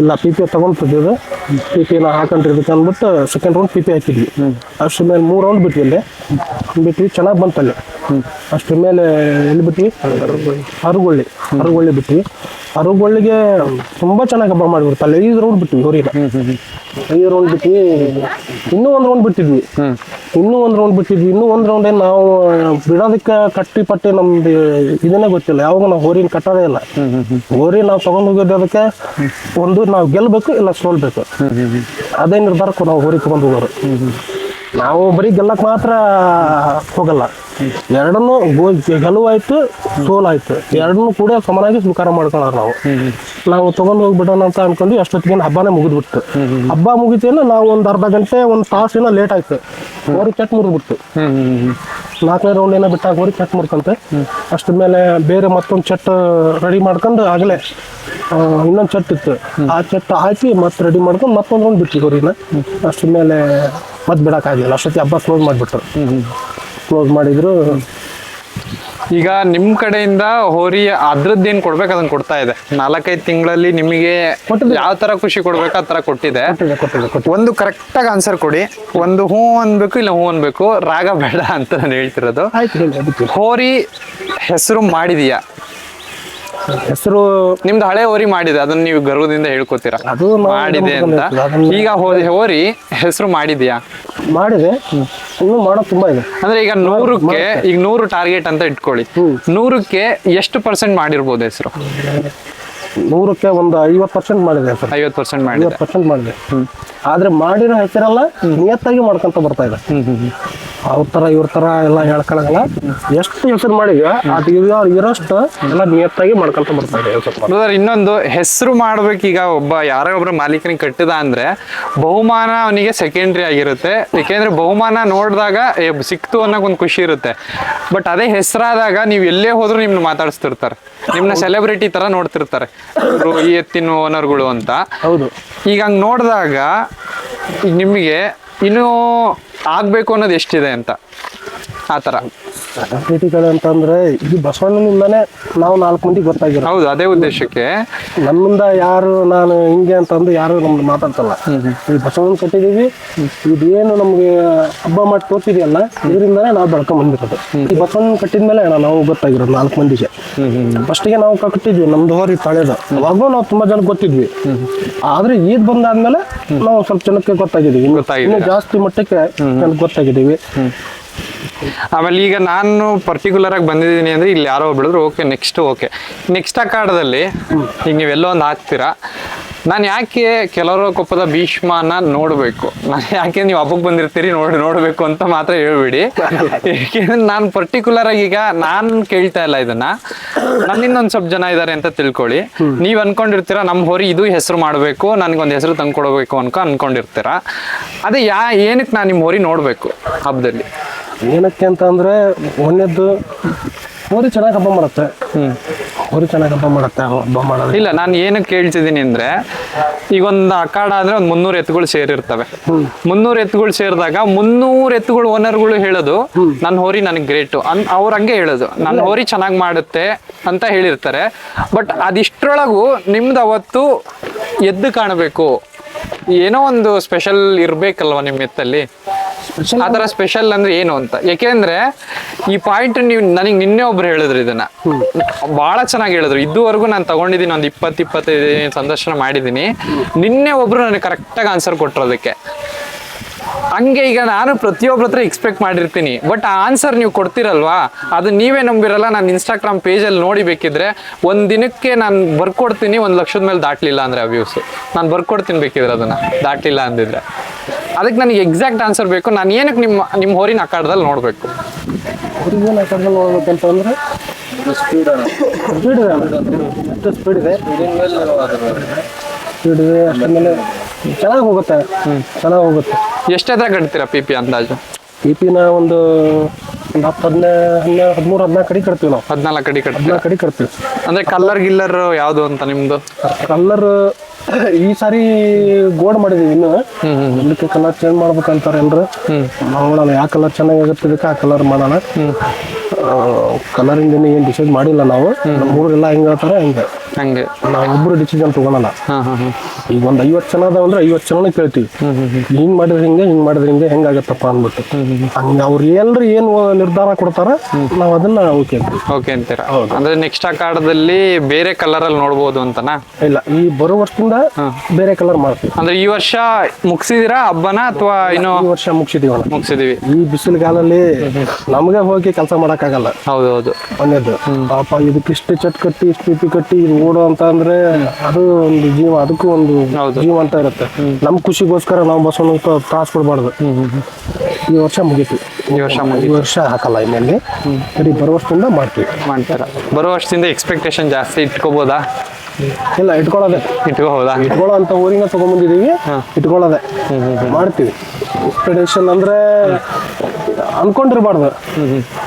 B: ಇಲ್ಲ ಪಿ ಪಿ ತಗೊಂತಿದ್ದು ಪಿ ಪಿನ ಹಾಕೊಂಡಿರ್ಬೇಕು ಅಂದ್ಬಿಟ್ಟು ಸೆಕೆಂಡ್ ರೌಂಡ್ ಪಿ ಪಿ ಹಾಕಿದ್ವಿ. ಅಷ್ಟು ಮೇಲೆ ಮೂರು ರೌಂಡ್ ಬಿಟ್ವಿ ಅಲ್ಲಿ. ಬಿಟ್ವಿ ಚೆನ್ನಾಗಿ ಬಂತಲ್ಲಿ. ಅಷ್ಟ್ರ ಮೇಲೆ ಎಲ್ಲಿ ಬಿಟ್ವಿ? ಅರುಗೊಳ್ಳಿ. ಅರುಗೊಳ್ಳಿ ಬಿಟ್ವಿ. ಅರುಗೊಳ್ಳಿಗೆ ತುಂಬ ಚೆನ್ನಾಗಿ ಹಬ್ಬ ಮಾಡಿಬಿಡ್ತು. ಅಲ್ಲಿ ಐದು ರೌಂಡ್ ಬಿಟ್ವಿ ಹೋರಿನ ಐದು ರೌಂಡ್ ಬಿಟ್ವಿ. ಇನ್ನೂ ಒಂದು ರೌಂಡ್ ಬಿಟ್ಟಿದ್ವಿ. ಇನ್ನೂ ಒಂದು ರೌಂಡ್ ಬಿಟ್ಟಿದ್ವಿ. ಇನ್ನೂ ಒಂದು ರೌಂಡ್ ಏನು ನಾವು ಬಿಡೋದಕ್ಕೆ ಕಟ್ಟಿ ಪಟ್ಟಿ ನಮ್ದು ಇದನ್ನೇ ಗೊತ್ತಿಲ್ಲ. ಯಾವಾಗ ನಾವು ಹೋರಿನ ಕಟ್ಟೋದೇ ಇಲ್ಲ. ಹೋರಿ ನಾವು ತಗೊಂಡು ಹೋಗಿದ್ದೆ ಅದಕ್ಕೆ ಒಂದು ನಾವು ಗೆಲ್ಲಬೇಕು ಇಲ್ಲ ಸೋಲ್ಬೇಕು. ಅದೇ ನಿರ್ಧಾರಕ್ಕೂ ನಾವು ಹೋರಿ ತಗೊಂಡು ಹೋಗೋರು. ನಾವು ಬರೀ ಗೆಲ್ಲಕ್ಕೆ ಮಾತ್ರ ಹೋಗಲ್ಲ. ಎರಡನ್ನೂ ಗೋ- ಗೆಲುವಾಯ್ತು ಸೋಲಾಯ್ತು. ಎರಡನ್ನೂ ಕೂಡ ಸಮನಾಗಿ ಸ್ವೀಕಾರ ಮಾಡ್ಕೊಳ್ಳೋರು ನಾವು. ನಾವು ತಗೊಂಡು ಹೋಗ್ಬಿಡೋಣ ಅಂತ ಅನ್ಕೊಂಡು ಅಷ್ಟೊತ್ತಿಗೆ ಹಬ್ಬನೇ ಮುಗಿದ್ಬಿಡ್ತು ಹಬ್ಬ ಮುಗಿತೇನೆ ನಾವು ಒಂದು ಅರ್ಧ ಗಂಟೆ ಒಂದು ತಾಸಿನ ಲೇಟ್ ಆಯ್ತು. ಅವ್ರಿಗೆ ಚಟ್ ಮುರಿದ್ಬಿಡ್ತು ನಾಲ್ಕನೇ ರೌಂಡ್ ಏನೋ ಬಿಟ್ಟಾಗ ಹೋರಿ ಚಟ್ ಮುರ್ಕಂತೆ ಅಷ್ಟ್ರ ಮೇಲೆ ಬೇರೆ ಮತ್ತೊಂದು ಚಟ್ ರೆಡಿ ಮಾಡ್ಕೊಂಡು ಆಗಲೇ ಇನ್ನೊಂದು ಚಟ್ ಇತ್ತು. ಆ ಚಟ್ ಹಾಕಿ ಮತ್ತೆ ರೆಡಿ ಮಾಡ್ಕೊಂಡು ಮತ್ತೊಂದು ರೌಂಡ್ ಬಿಟ್ಟಿಗೋರಿನ ಅಷ್ಟ್ರ ಮೇಲೆ ಮತ್ತೆ ಬಿಡೋಕ್ಕಾಗಲಿಲ್ಲ. ಅಷ್ಟೊತ್ತಿ ಹಬ್ಬ ಕ್ಲೋಸ್ ಮಾಡಿಬಿಟ್ರು. ಕ್ಲೋಸ್ ಮಾಡಿದ್ರು.
C: ಈಗ ನಿಮ್ ಕಡೆಯಿಂದ ಹೋರಿ ಅದ್ರದ್ದೇನ್ ಕೊಡ್ಬೇಕು? ಅದನ್ನ ಕೊಡ್ತಾ ಇದೆ. ನಾಲ್ಕೈದು ತಿಂಗಳಲ್ಲಿ ನಿಮಗೆ ಯಾವ ತರ ಖುಷಿ ಕೊಡ್ಬೇಕು ಆ ತರ ಕೊಟ್ಟಿದೆ. ಒಂದು ಕರೆಕ್ಟ್ ಆಗಿ ಆನ್ಸರ್ ಕೊಡಿ. ಒಂದು ಹೂ ಅನ್ಬೇಕು ಇಲ್ಲ ಹೂ ಅನ್ಬೇಕು ರಾಗ ಬೇಡ ಅಂತ ನಾನು ಹೇಳ್ತಿರೋದು. ಹೋರಿ ಹೆಸರು ಮಾಡಿದೀಯಾ?
B: ಹೆಸರು
C: ನಿಮ್ದು ಹಳೆ ಹೋರಿ ಮಾಡಿದೆ ಅದನ್ನ ನೀವು ಗರ್ವದಿಂದ ಹೇಳ್ಕೊತೀರಾ? ಮಾಡಿದೆ ಅಂತ. ಈಗ ಹೋರಿ ಹೆಸರು ಮಾಡಿದ್ಯಾ?
B: ಮಾಡಿದೆ. ಇನ್ನೂ ಮಾಡೋದು ತುಂಬಾ ಇದೆ.
C: ಅಂದ್ರೆ ಈಗ ನೂರಕ್ಕೆ ಈಗ ನೂರು ಟಾರ್ಗೆಟ್ ಅಂತ ಇಟ್ಕೊಳ್ಳಿ. ನೂರಕ್ಕೆ ಎಷ್ಟು ಪರ್ಸೆಂಟ್ ಮಾಡಿರ್ಬೋದು ಹೆಸರು?
B: ನೂರಕ್ಕೆ ಒಂದು ಐವತ್ತು ಪರ್ಸೆಂಟ್ ಮಾಡಿದೆ ಸರ್.
C: ಐವತ್ತು ಪರ್ಸೆಂಟ್
B: ಐವತ್ತು ಪರ್ಸೆಂಟ್ ಮಾಡಿದೆ. ಆದ್ರೆ ಮಾಡಿರೋ ಹೆಸರೆಲ್ಲ ನಿಯತ್ತಾಗಿ ಮಾಡ್ಕೊಂತ ಬರ್ತಾ ಇದೆ. ಅವ್ರ ತರ ಇವ್ರ ತರ ಎಲ್ಲ ಹೇಳ್ಕೊಳಗಲ್ಲ. ಎಷ್ಟು ಹೆಸರು ಮಾಡಿದ್ಯೋ ಅದು ಇರೋ ಇರೋಷ್ಟು ಎಲ್ಲ ನಿಯತ್ತಾಗಿ ಮಾಡ್ಕೊಂತ ಬರ್ತಾ ಇದೆ.
C: ಇನ್ನೊಂದು ಹೆಸರು ಮಾಡ್ಬೇಕೀಗ ಒಬ್ಬ ಯಾರೋ ಒಬ್ಬರ ಮಾಲೀಕನಿಗೆ ಕಟ್ಟಿದ ಅಂದ್ರೆ ಬಹುಮಾನ ಅವನಿಗೆ ಸೆಕೆಂಡ್ರಿ ಆಗಿರುತ್ತೆ. ಯಾಕೆಂದ್ರೆ ಬಹುಮಾನ ನೋಡಿದಾಗ ಸಿಕ್ತು ಅನ್ನೋಕೆ ಒಂದು ಖುಷಿ ಇರುತ್ತೆ. ಬಟ್ ಅದೇ ಹೆಸರಾದಾಗ ನೀವು ಎಲ್ಲೇ ಹೋದ್ರು ನಿಮ್ನ ಮಾತಾಡಿಸ್ತಿರ್ತಾರೆ. ನಿಮ್ನ ಸೆಲೆಬ್ರಿಟಿ ತರ ನೋಡ್ತಿರ್ತಾರೆ. ಇವ್ರು ಈ ಎತ್ತಿನ ಓನರ್ಗಳು ಅಂತ.
B: ಹೌದು.
C: ಈಗ ಹಂಗ್ ನೋಡಿದಾಗ ನಿಮಗೆ ಇನ್ನೂ ಆಗ್ಬೇಕು ಅನ್ನೋದು ಎಷ್ಟಿದೆ ಅಂತ? ಆ ಥರ
B: ಪ್ರೀತಿಗಳು ಅಂತಂದ್ರೆ ಇದು ಬಸವಣ್ಣನಿಂದಾನೇ ನಾವು ನಾಲ್ಕು ಮಂದಿ ಗೊತ್ತಾಗಿರೋ
C: ಹೌದು ಅದೇ ಉದ್ದೇಶಕ್ಕೆ.
B: ನಮ್ಮಿಂದ ಯಾರು ನಾನು ಹಿಂಗೆ ಅಂತಂದು ಯಾರು ನಮ್ದು ಮಾತಾಡ್ತಲ್ಲ ಈ ಬಸವಣ್ಣ ಕಟ್ಟಿದೀವಿ ಇದೇನು ನಮ್ಗೆ ಹಬ್ಬ ಮಾಡಿ ತೋರ್ತಿದೆಯಲ್ಲ ಇದರಿಂದಾನೇ ನಾವು ಬೆಳ್ಕೊಂಡ್ ಬಂದಿರೋದು. ಈ ಬಸವಣ್ಣ ಕಟ್ಟಿದ್ಮೇಲೆ ಮೇಲೆ ನಾವು ಗೊತ್ತಾಗಿರೋದು ನಾಲ್ಕು ಮಂದಿಗೆ. ಫಸ್ಟಿಗೆ ನಾವು ಕಟ್ಟಿದ್ವಿ ನಮ್ದು ಹೋರಿ ತಳೆದ. ಅವಾಗೂ ನಾವು ತುಂಬಾ ಜನ ಗೊತ್ತಿದ್ವಿ. ಆದ್ರೆ ಈದ್ ಬಂದಾದ್ಮೇಲೆ ನಾವು ಸ್ವಲ್ಪ ಜನಕ್ಕೆ ಗೊತ್ತಾಗಿದ್ದೀವಿ. ಇನ್ನು- ಜಾಸ್ತಿ ಮಟ್ಟಕ್ಕೆ ಜನಕ್ಕೆ ಗೊತ್ತಾಗಿದ್ದೀವಿ.
C: ಆಮೇಲೆ ಈಗ ನಾನು ಪರ್ಟಿಕ್ಯುಲರ್ ಆಗಿ ಬಂದಿದ್ದೀನಿ ಅಂದ್ರೆ ಇಲ್ಲಿ ಯಾರೋ ಬಿಡಿದ್ರು ಓಕೆ ನೆಕ್ಸ್ಟ್ ಓಕೆ ನೆಕ್ಸ್ಟ್ ಆ ಅಖಾಡದಲ್ಲಿ ಈಗ ನೀವೆಲ್ಲೋ ಒಂದು ಹಾಕ್ತೀರಾ? ನಾನು ಯಾಕೆ ಕೆಲವರ ಕೊಪ್ಪದ ಭೀಷ್ಮನ ನೋಡಬೇಕು? ನಾನು ಯಾಕೆ ನೀವು ಹಬ್ಬಕ್ಕೆ ಬಂದಿರ್ತೀರಿ ನೋಡಿ, ನೋಡಬೇಕು ಅಂತ ಮಾತ್ರ ಹೇಳ್ಬಿಡಿ. ಯಾಕೆಂದ್ರೆ ನಾನು ಪರ್ಟಿಕ್ಯುಲರ್ ಆಗಿ ಈಗ ನಾನು ಕೇಳ್ತಾ ಇಲ್ಲ ಇದನ್ನ. ನನ್ನಿಂದ ಇನ್ನೊಂದು ಸ್ವಲ್ಪ ಜನ ಇದ್ದಾರೆ ಅಂತ ತಿಳ್ಕೊಳ್ಳಿ. ನೀವು ಅನ್ಕೊಂಡಿರ್ತೀರಾ ನಮ್ಮ ಹೊರಿ ಇದು ಹೆಸರು ಮಾಡಬೇಕು ನನಗೊಂದು ಹೆಸರು ತಂದ್ಕೊಡ್ಬೇಕು ಅನ್ಕೊ ಅನ್ಕೊಂಡಿರ್ತೀರಾ? ಅದೇ ಯಾ, ಏನಕ್ಕೆ ನಾನು ನಿಮ್ಮ ಹೊರಿ ನೋಡಬೇಕು ಹಬ್ಬದಲ್ಲಿ?
B: ಏನಕ್ಕೆ ಅಂತ ಅಂದ್ರೆ ಒಂದೇದ್ದು ಹೋರಿ ಚೆನ್ನಾಗಿ ಹಬ್ಬ ಮಾಡುತ್ತೆ. ಹೋರಿ ಚೆನ್ನಾಗಿ ಹಬ್ಬ ಮಾಡುತ್ತೆ ಹಬ್ಬ ಮಾಡೋದು
C: ಇಲ್ಲ ನಾನು ಏನಕ್ಕೆ ಕೇಳ್ತಿದ್ದೀನಿ ಅಂದ್ರೆ ಈಗ ಒಂದು ಅಖಾಡ ಅಂದ್ರೆ ಒಂದು ಮುನ್ನೂರು ಎತ್ತುಗಳು ಸೇರಿರ್ತವೆ. ಮುನ್ನೂರು ಎತ್ತುಗಳು ಸೇರಿದಾಗ ಮುನ್ನೂರು ಎತ್ತುಗಳು ಓನರ್ಗಳು ಹೇಳೋದು ನನ್ನ ಹೋರಿ ನನಗೆ ಗ್ರೇಟು. ಅನ್ ಅವ್ರ ಹಂಗೆ ಹೇಳೋದು ನನ್ನ ಹೋರಿ ಚೆನ್ನಾಗಿ ಮಾಡುತ್ತೆ ಅಂತ ಹೇಳಿರ್ತಾರೆ. ಬಟ್ ಅದಿಷ್ಟರೊಳಗೂ ನಿಮ್ದು ಅವತ್ತು ಎದ್ದು ಕಾಣಬೇಕು. ಏನೋ ಒಂದು ಸ್ಪೆಷಲ್ ಇರ್ಬೇಕಲ್ವಾ ನಿಮ್ಮ ಎತ್ತಲ್ಲಿ? ಆ ಥರ ಸ್ಪೆಷಲ್ ಅಂದ್ರೆ ಏನು ಅಂತ? ಯಾಕೆಂದ್ರೆ ಈ ಪಾಯಿಂಟ್ ನೀವು ನನಗೆ ನಿನ್ನೆ ಒಬ್ರು ಹೇಳಿದ್ರು ಇದನ್ನ. ಬಹಳ ಚೆನ್ನಾಗಿ ಹೇಳಿದ್ರು. ಇದುವರೆಗೂ ನಾನು ತಗೊಂಡಿದ್ದೀನಿ ಒಂದು ಇಪ್ಪತ್ತು ಇಪ್ಪತ್ತೈದು ಸಂದರ್ಶನ ಮಾಡಿದ್ದೀನಿ. ನಿನ್ನೆ ಒಬ್ರು ನನಗೆ ಕರೆಕ್ಟಾಗಿ ಆನ್ಸರ್ ಕೊಟ್ಟರು ಅದಕ್ಕೆ. ಹಂಗೆ ಈಗ ನಾನು ಪ್ರತಿಯೊಬ್ಬರ ಹತ್ರ ಎಕ್ಸ್ಪೆಕ್ಟ್ ಮಾಡಿರ್ತೀನಿ. ಬಟ್ ಆ ಆನ್ಸರ್ ನೀವು ಕೊಡ್ತಿರಲ್ವಾ? ಅದು ನೀವೇ ನಂಬಿರಲ್ಲ. ನಾನು ಇನ್ಸ್ಟಾಗ್ರಾಮ್ ಪೇಜಲ್ಲಿ ನೋಡಿ ಬೇಕಿದ್ರೆ ಒಂದು ದಿನಕ್ಕೆ ನಾನು ಬರ್ಕೊಡ್ತೀನಿ ಒಂದು ಲಕ್ಷದ ಮೇಲೆ ದಾಟ್ಲಿಲ್ಲ ಅಂದ್ರೆ ಆ ವ್ಯೂಸ್ ನಾನು ಬರ್ಕೊಡ್ತೀನಿ ಬೇಕಿದ್ರೆ ಅದನ್ನ. ದಾಟ್ಲಿಲ್ಲ ಅಂದಿದ್ರೆ. ಅದಕ್ಕೆ ನನಗೆ ಎಕ್ಸಾಕ್ಟ್ ಆನ್ಸರ್ ಬೇಕು. ನಾನು ಏನಕ್ಕೆ ನಿಮ್ಮ ನಿಮ್ಮ ಹೋರಿನ ಅಕಾಡದಲ್ಲಿ ನೋಡಬೇಕು?
B: ಸ್ಪೀಡ್ ಸ್ಪೀಡ್ ಇದೆ ಸ್ಪೀಡ್ ಅಷ್ಟಮೇಲೆ ಚೆನ್ನಾಗಿ ಹೋಗುತ್ತೆ. ಚೆನ್ನಾಗಿ ಹೋಗುತ್ತೆ.
C: ಎಷ್ಟು ಎತ್ತರ ಕಟ್ತೀರಾ ಪಿ ಪಿ ಅಂದಾಜು?
B: ಪಿ ಪಿನ ಒಂದು ಒಂದು ಹತ್ತು ಹದಿನೈದು ಹನ್ನೆರಡು ಹದಿಮೂರು ಹದಿನಾಲ್ಕು ಕಡೆ ಕಟ್ತೀವಿ ನಾವು.
C: ಹದಿನಾಲ್ಕು ಅಡಿ ಕಟ್ತೀವಿ
B: ಹದಿನಾಲ್ಕು ಕಡೆ ಕಟ್ತೀವಿ.
C: ಅಂದ್ರೆ ಕಲ್ಲರ್ ಗಿಲ್ಲರ್ ಯಾವುದು ಅಂತ ನಿಮ್ಮದು
B: ಕಲರ್ ಈ ಸಾರಿ ಗೋಡ್ ಮಾಡಿದೀವಿ ಇನ್ನು. ಅದಕ್ಕೆ ಕಲರ್ ಚೇಂಜ್ ಮಾಡ್ಬೇಕಂತಾರೆ ಎಲ್ರು. ನೋಡೋಣ ಯಾವ ಕಲರ್ ಚೆನ್ನಾಗಿರುತ್ತೆ ಇದಕ್ಕೆ ಆ ಕಲರ್ ಮಾಡೋಣ. ಕಲರಿಂದ ಏನು ಡಿಸೈಡ್ ಮಾಡಿಲ್ಲ ನಾವು. ಹುಡುಗರೆಲ್ಲ ಹೆಂಗ್ ಹೇಳ್ತಾರೆ ಹಂಗೆ.
C: ಹಂಗೆ.
B: ನಾವು ಒಬ್ಬರು ಡಿಸಿಷನ್ ತಗೊಳಲ್ಲ.
C: ಹಾ ಹಾ ಹಾ.
B: ಈಗ ಒಂದು ಐವತ್ತು ಜನ ಅದಾವ ಅಂದ್ರೆ ಐವತ್ತು ಜನನೇ ಕೇಳ್ತೀವಿ. ಹಿಂಗೆ ಮಾಡಿದ್ರೆ ಹಿಂಗೆ ಹಿಂಗೆ ಮಾಡಿದ್ರೆ ಹಿಂಗೆ ಹೆಂಗಾಗತ್ತಪ್ಪ ಅಂದ್ಬಿಟ್ಟು. ಹಂಗೆ ಅವ್ರು ಎಲ್ಲರೂ ಏನು ನಿರ್ಧಾರ ಕೊಡ್ತಾರ ನಾವು ಅದನ್ನ ಓಕೆ ಅಂತೀವಿ.
C: ಓಕೆ ಅಂತೀರಾ? ಅಂದ್ರೆ ನೆಕ್ಸ್ಟ್ ಆ ಕಾರ್ಡದಲ್ಲಿ ಬೇರೆ ಕಲರ್ ಅಲ್ಲಿ ನೋಡ್ಬೋದು ಅಂತನಾ?
B: ಇಲ್ಲ ಈ ಬರೋ ವರ್ಷದಿಂದ ಬೇರೆ ಕಲರ್ ಮಾಡ್ತೀವಿ.
C: ಅಂದ್ರೆ ಈ ವರ್ಷ ಮುಗಿಸಿದಿರಾ ಹಬ್ಬನ ಅಥವಾ ಇನ್ನು
B: ಈ ವರ್ಷ ಮುಗಿಸಿದೀವಿ
C: ಮುಗಿಸಿದೀವಿ?
B: ಈ ಬಿಸಿಲುಗಾಲಲ್ಲಿ ನಮಗೆ ಹೋಗಿ ಕೆಲಸ ಮಾಡೋಕ್ಕಾಗಲ್ಲ
C: ಹೌದು ಹೌದು
B: ಒಂದೇದು. ಪಾಪ ಇದಕ್ಕೆ ಇಷ್ಟು ಚಟ್ ಕಟ್ಟಿ ಇಷ್ಟು ಪಿಪಿ ಕಟ್ಟಿ ಇದು ಓಡು ಅಂತ ಅಂದ್ರೆ ಅದು ಒಂದು ಜೀವ ಅದಕ್ಕೂ ಒಂದು. ಜೀವ ಅಂತ ಇರುತ್ತೆ. ನಮ್ ಖುಷಿಗೋಸ್ಕರ ನಾವು ಬಸವನ ತ್ರಾಸ್ ಕೊಡ್ಬಾರ್ದು ಈ ವರ್ಷ ಮುಗೀತು.
C: ಈ ವರ್ಷ
B: ಈ ವರ್ಷ ಹಾಕಲ್ಲ ಇನ್ನಲ್ಲಿ? ಸರಿ ಬರೋ ವರ್ಷದಿಂದ ಮಾಡ್ತೀವಿ.
C: ಮಾಡ್ತಾರ? ಬರೋ ವರ್ಷದಿಂದ ಎಕ್ಸ್ಪೆಕ್ಟೇಷನ್ ಜಾಸ್ತಿ ಇಟ್ಕೋಬೋದಾ?
B: ಇಲ್ಲ ಇಟ್ಕೊಳ್ಳೋದೆ.
C: ಇಟ್ಕೋಬೋದಾ?
B: ಇಟ್ಕೊಳ್ಳೋ ಅಂತ ಊರಿನ ತಗೊಂಡ್ಬಂದಿದೀವಿ ಇಟ್ಕೊಳ್ಳೋದೆ. ಮಾಡ್ತೀವಿ. ಎಕ್ಸ್ಪೆಕ್ಟೇಷನ್ ಅಂದ್ರೆ ಅನ್ಕೊಂಡಿರ್ಬಾರ್ದು.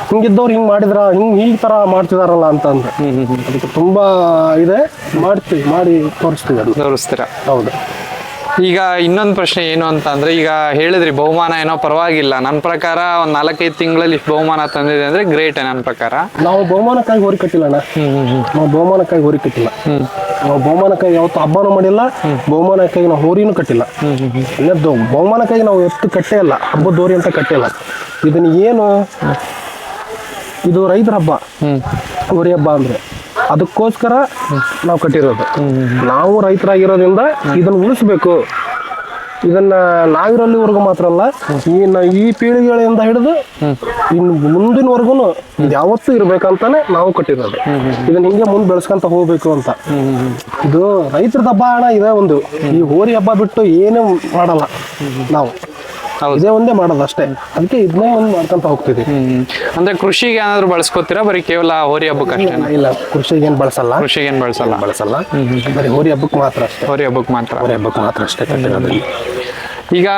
B: ಹಿಂಗಿದ್ದವ್ರು ಹಿಂಗ್ ಮಾಡಿದ್ರ ಹಿಂಗ್ ಈ ತರ ಮಾಡ್ತಿದಾರಲ್ಲ ಅಂತ ಅಂದು ಅದಕ್ಕೆ ತುಂಬಾ ಇದೆ. ಮಾಡ್ತೀವಿ ಮಾಡಿ ತೋರಿಸ್ತೀವಿ ಅದು.
C: ತೋರಿಸ್ತೀರಾ?
B: ಹೌದು.
C: ಈಗ ಇನ್ನೊಂದು ಪ್ರಶ್ನೆ ಏನು ಅಂತ ಅಂದ್ರೆ ಈಗ ಹೇಳಿದ್ರಿ ಬಹುಮಾನ ಏನೋ ಪರವಾಗಿಲ್ಲ. ನನ್ನ ಪ್ರಕಾರ ಒಂದ್ ನಾಲ್ಕೈದು ತಿಂಗಳಲ್ಲಿ ಇಷ್ಟು ಬಹುಮಾನ ತಂದಿದೆ ಅಂದ್ರೆ ಗ್ರೇಟ್ ನನ್ನ ಪ್ರಕಾರ.
B: ನಾವು ಬಹುಮಾನಕ್ಕಾಗಿ ಹೋರಿ ಕಟ್ಟಿಲ್ಲ ಅಣ್ಣ. ನಾವು ಬಹುಮಾನಕ್ಕಾಗಿ ಹೋರಿ ಕಟ್ಟಿಲ್ಲ. ನಾವು ಬಹುಮಾನಕ್ಕಾಗಿ ಯಾವತ್ತು ಹಬ್ಬನೂ ಮಾಡಿಲ್ಲ ಬಹುಮಾನಕ್ಕಾಗಿ ನಾವು ಹೋರಿನೂ ಕಟ್ಟಿಲ್ಲ. ಇನ್ನದ್ದು ಬಹುಮಾನಕ್ಕಾಗಿ ನಾವು ಎಷ್ಟು ಕಟ್ಟೇ ಇಲ್ಲ ಹಬ್ಬದ ಹೋರಿ ಅಂತ ಕಟ್ಟೇ ಇಲ್ಲ. ಇದನ್ನ ಏನು ಇದು ರೈತರ ಹಬ್ಬ. ಹೋರಿ ಹಬ್ಬ ಅಂದ್ರೆ. ಅದಕ್ಕೋಸ್ಕರ ನಾವು ಕಟ್ಟಿರೋದು. ನಾವು ರೈತರಾಗಿರೋದ್ರಿಂದ ಇದನ್ನ ಉಳಿಸ್ಬೇಕು. ಇದನ್ನ ನಾವಿರಲ್ಲಿವರೆಗೂ ಮಾತ್ರ ಅಲ್ಲ, ಈ ಈ ಪೀಳಿಗೆಗಳಿಂದ ಹಿಡಿದು ಇನ್ನು ಮುಂದಿನವರೆಗೂ ಯಾವತ್ತೂ ಇರ್ಬೇಕಂತಾನೆ ನಾವು ಕಟ್ಟಿರೋದು. ಇದನ್ನ ಹಿಂಗೆ ಮುಂದೆ ಬೆಳೆಸ್ಕೊಂತ ಹೋಗ್ಬೇಕು ಅಂತ. ಇದು ರೈತರ ಹಬ್ಬ ಹಣ ಇದೆ ಒಂದು. ಈ ಹೋರಿ ಹಬ್ಬ ಬಿಟ್ಟು ಏನೂ ಮಾಡಲ್ಲ ನಾವು. ಇದೇ ಒಂದೇ ಮಾಡೋದು ಅಷ್ಟೇ. ಅದಕ್ಕೆ ಇದನ್ನೇ ಒಂದು ಮಾಡ್ಕೊಂತ ಹೋಗ್ತಿದ್ವಿ.
C: ಅಂದ್ರೆ ಕೃಷಿಗೆ ಏನಾದ್ರು ಬಳಸ್ಕೋತೀರಾ? ಬರೀ ಕೇವಲ ಹೋರಿ ಹಬ್ಬಕ್ಕೆ ಅಷ್ಟೇ
B: ಇಲ್ಲ ಕೃಷಿಗೆ ಏನು ಬಳಸಲ್ಲ.
C: ಕೃಷಿಗೆ ಏನು ಬಳಸಲ್ಲ?
B: ಬಳಸಲ್ಲ. ಬರೀ ಹೋರಿ ಹಬ್ಬಕ್ಕೆ ಮಾತ್ರ ಅಷ್ಟೇ.
C: ಹೋರಿ ಹಬ್ಬಕ್ಕೆ ಮಾತ್ರ.
B: ಹೋರಿ ಹಬ್ಬಕ್ಕೆ ಮಾತ್ರ ಅಷ್ಟೇ ಕಟ್ಟಿರೋದ್ರಲ್ಲಿ
C: ಈಗ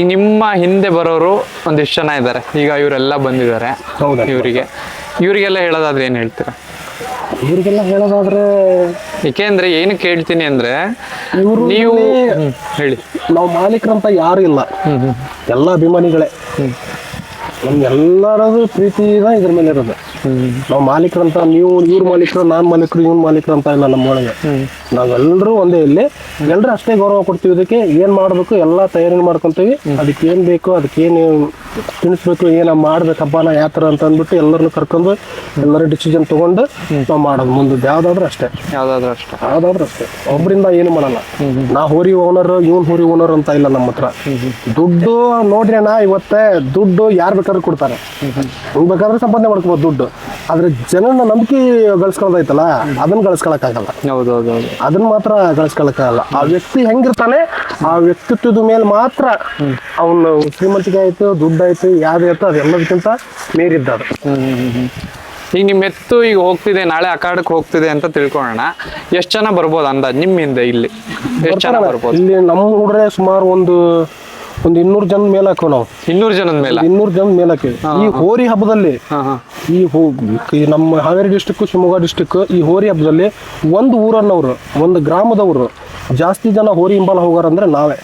C: ಈಗ ನಿಮ್ಮ ಹಿಂದೆ ಬರೋರು ಒಂದಿಷ್ಟು ಜನ ಇದ್ದಾರೆ. ಈಗ ಇವರೆಲ್ಲ ಬಂದಿದ್ದಾರೆ
B: ಹೌದಾ?
C: ಇವರಿಗೆ. ಇವರಿಗೆಲ್ಲ ಹೇಳೋದಾದ್ರೆ ಏನು ಹೇಳ್ತೀರಾ?
B: ಇವರಿಗೆಲ್ಲ ಹೇಳೋದಾದ್ರೆ
C: ಏಕೆಂದ್ರೆ ಏನು ಕೇಳ್ತೀನಿ ಅಂದ್ರೆ ನೀವು ಹೇಳಿ.
B: ನಾವು ಮಾಲೀಕರಂತ ಯಾರು ಇಲ್ಲ. ಎಲ್ಲ ಅಭಿಮಾನಿಗಳೇ. ನಮ್ಗೆಲ್ಲರದು ಪ್ರೀತಿನ ಇದ್ರ ಮೇಲೆ ಇರೋದು. ನಾವು ಮಾಲೀಕರಂತ ನೀವು ಇವ್ರ ಮಾಲೀಕರು ನಾನ್ ಮಾಲೀಕರು ಇವ್ನ ಮಾಲೀಕರು ಅಂತ ಇಲ್ಲ ನಮ್ಮ ಒಳಗೆ. ನಾವೆಲ್ಲರೂ ಒಂದೇ ಇಲ್ಲಿ. ಎಲ್ಲರೂ ಅಷ್ಟೇ ಗೌರವ ಕೊಡ್ತೀವಿ ಇದಕ್ಕೆ. ಏನು ಮಾಡಬೇಕು? ಎಲ್ಲ ತಯಾರಿ ಮಾಡ್ಕೊಂತೀವಿ. ಅದಕ್ಕೆ ಏನು ಬೇಕು? ಅದಕ್ಕೆ ಏನು ತಿನ್ನಿಸ್ಬೇಕು ಏನ ಮಾಡ್ಬೇಕು? ಹಬ್ಬನ ಯಾವ ಥರ ಅಂತ ಅಂದ್ಬಿಟ್ಟು ಎಲ್ಲರನ್ನು ಕರ್ಕೊಂಡು ಎಲ್ಲರೂ ಡಿಸಿಷನ್ ತಗೊಂಡು ನಾವು ಮಾಡೋದು. ಮುಂದೆ ಯಾವ್ದಾದ್ರೂ ಅಷ್ಟೇ.
C: ಯಾವ್ದಾದ್ರು ಅಷ್ಟೇ.
B: ಯಾವ್ದಾದ್ರು ಅಷ್ಟೇ. ಒಬ್ಬರಿಂದ ಏನು ಮಾಡಲ್ಲ. ನಾ ಹೋರಿ ಓನರ್ ಇವನ್ ಹೋರಿ ಓನರ್ ಅಂತ ಇಲ್ಲ ನಮ್ಮ ಹತ್ರ. ದುಡ್ಡು ನೋಡ್ರಿ ಅಣ್ಣ ಇವತ್ತೇ ದುಡ್ಡು ಯಾರು ಬೇಕಾದ್ರೂ ಕೊಡ್ತಾರೆ. ಹಿಂಗ್ ಬೇಕಾದ್ರೂ ಸಂಪಾದನೆ ಮಾಡ್ಕೋಬೋದು ದುಡ್ಡು. ಆದ್ರೆ ಜನನ ನಂಬಿಕೆ ಗಳಿಸ್ಕೊಳ್ಳೋದೈತಲ್ಲ ಅದನ್ನ ಗಳಿಸ್ಕೊಳಕ್ಕಾಗಲ್ಲ.
C: ಹೌದು ಹೌದು ಹೌದು.
B: ಅದನ್ನ ಮಾತ್ರ ಗಳಿಸ್ಕೊಳಕ್ಕಾಗಲ್ಲ ಆ ವ್ಯಕ್ತಿ ಹೆಂಗಿರ್ತಾನೆ ಆ ವ್ಯಕ್ತಿತ್ವದ ಮೇಲೆ ಮಾತ್ರ ಅವನು ಶ್ರೀಮಂತಿಕೆ ಆಯ್ತು ದುಡ್ಡು ಆಯ್ತು ಯಾವ್ದಾಯ್ತು ಅದೆಲ್ಲದಕ್ಕಿಂತ ಮೀರಿದ್ದ ಅದು.
C: ಈಗ ನಿಮ್ಮ ಎತ್ತು ಈಗ ಹೋಗ್ತಿದೆ ನಾಳೆ ಅಖಾಡಕ್ಕೆ ಹೋಗ್ತಿದೆ ಅಂತ ತಿಳ್ಕೊಳ್ಳೋಣ. ಎಷ್ಟು ಜನ ಬರ್ಬೋದು ಅಂದಾಜ್ ನಿಮ್ಮಿಂದ ಇಲ್ಲಿ? ಎಷ್ಟು ಜನ ಬರ್ಬೋದು?
B: ಇಲ್ಲಿ ನಮ್ಮ ಹುಡ್ರೆ ಸುಮಾರು ಒಂದು ಒಂದು ಇನ್ನೂರು ಜನ ಮೇಲೆ ಹಾಕೋ ನಾವು.
C: ಇನ್ನೂರು ಜನದ ಮೇಲೆ?
B: ಇನ್ನೂರು ಜನ ಮೇಲೆ ಹಾಕಿವಿ ಈ ಹೋರಿ ಹಬ್ಬದಲ್ಲಿ ಈ ಹೋ ಈ ನಮ್ಮ ಹಾವೇರಿ ಡಿಸ್ಟಿಕ್ ಶಿವಮೊಗ್ಗ ಡಿಸ್ಟಿಕ್ ಈ ಹೋರಿ ಹಬ್ಬದಲ್ಲಿ ಒಂದು ಊರನ್ನವರು ಒಂದು ಗ್ರಾಮದವರು ಜಾಸ್ತಿ ಜನ ಹೋರಿ ಹಿಂಬಾಲ ಹೋಗಾರಂದ್ರೆ ನಾವೇ.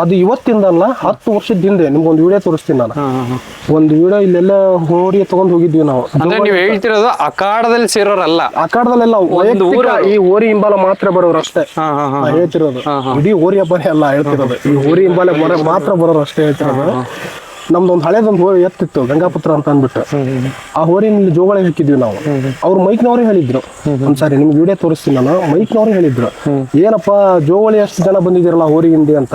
B: ಅದು ಇವತ್ತಿಂದಲ್ಲ ಹತ್ತು ವರ್ಷದ ಹಿಂದೆ ನಿಮ್ಗೊಂದು ವಿಡಿಯೋ ತೋರಿಸ್ತೀನಿ ನಾನು. ಒಂದು ವಿಡಿಯೋ ಇಲ್ಲೆಲ್ಲ ಹೋರಿ ತಗೊಂಡ್ ಹೋಗಿದ್ವಿ ನಾವು.
C: ಅಂದ್ರೆ ನೀವು ಹೇಳ್ತಿರೋದು ಅಖಾಡದಲ್ಲಿ ಸೇರೋರಲ್ಲ.
B: ಅಖಾಡದಲ್ಲೆಲ್ಲ ವೈಯಕ್ತಿಕ ಈ ಹೋರಿ ಹಿಂಬಾಲ ಮಾತ್ರ ಬರೋರು ಅಷ್ಟೇ. ಹೇಳ್ತಿರೋದು. ಇಡೀ ಹೋರಿ ಹಬ್ಬನೇ ಅಲ್ಲ ಹೇಳ್ತಿರೋದು. ಈ ಹೋರಿ ಹಿಂಬಾಲ ಮಾತ್ರ ಬರೋರು ಅಷ್ಟೇ ಹೇಳ್ತಿರೋದು. ನಮ್ದೊಂದು ಹಳೇದೊಂದು ಹೋರಿ ಎತ್ತಿತ್ತು ಗಂಗಾಪುತ್ರ ಅಂತ ಅಂದ್ಬಿಟ್ಟು. ಆ ಹೋರಿನಲ್ಲಿ ಜೋಗಳೆ ಜೋಗಳ ಹಾಕಿದ್ವಿ ನಾವು. ಅವ್ರು ಮೈಕ್ನವರೇ ಹೇಳಿದ್ರು. ಒಂದ್ಸಾರಿ ನಿಮ್ಗೆ ವಿಡಿಯೋ ತೋರಿಸ್ತೀನಿ ನಾನು. ಮೈಕ್ನವರೇ ಹೇಳಿದ್ರು. ಏನಪ್ಪ ಜೋವಳಿ ಅಷ್ಟು ಜನ ಬಂದಿದ್ದೀರಲ್ಲ ಹೋರಿ ಹಿಂದೆ ಅಂತ.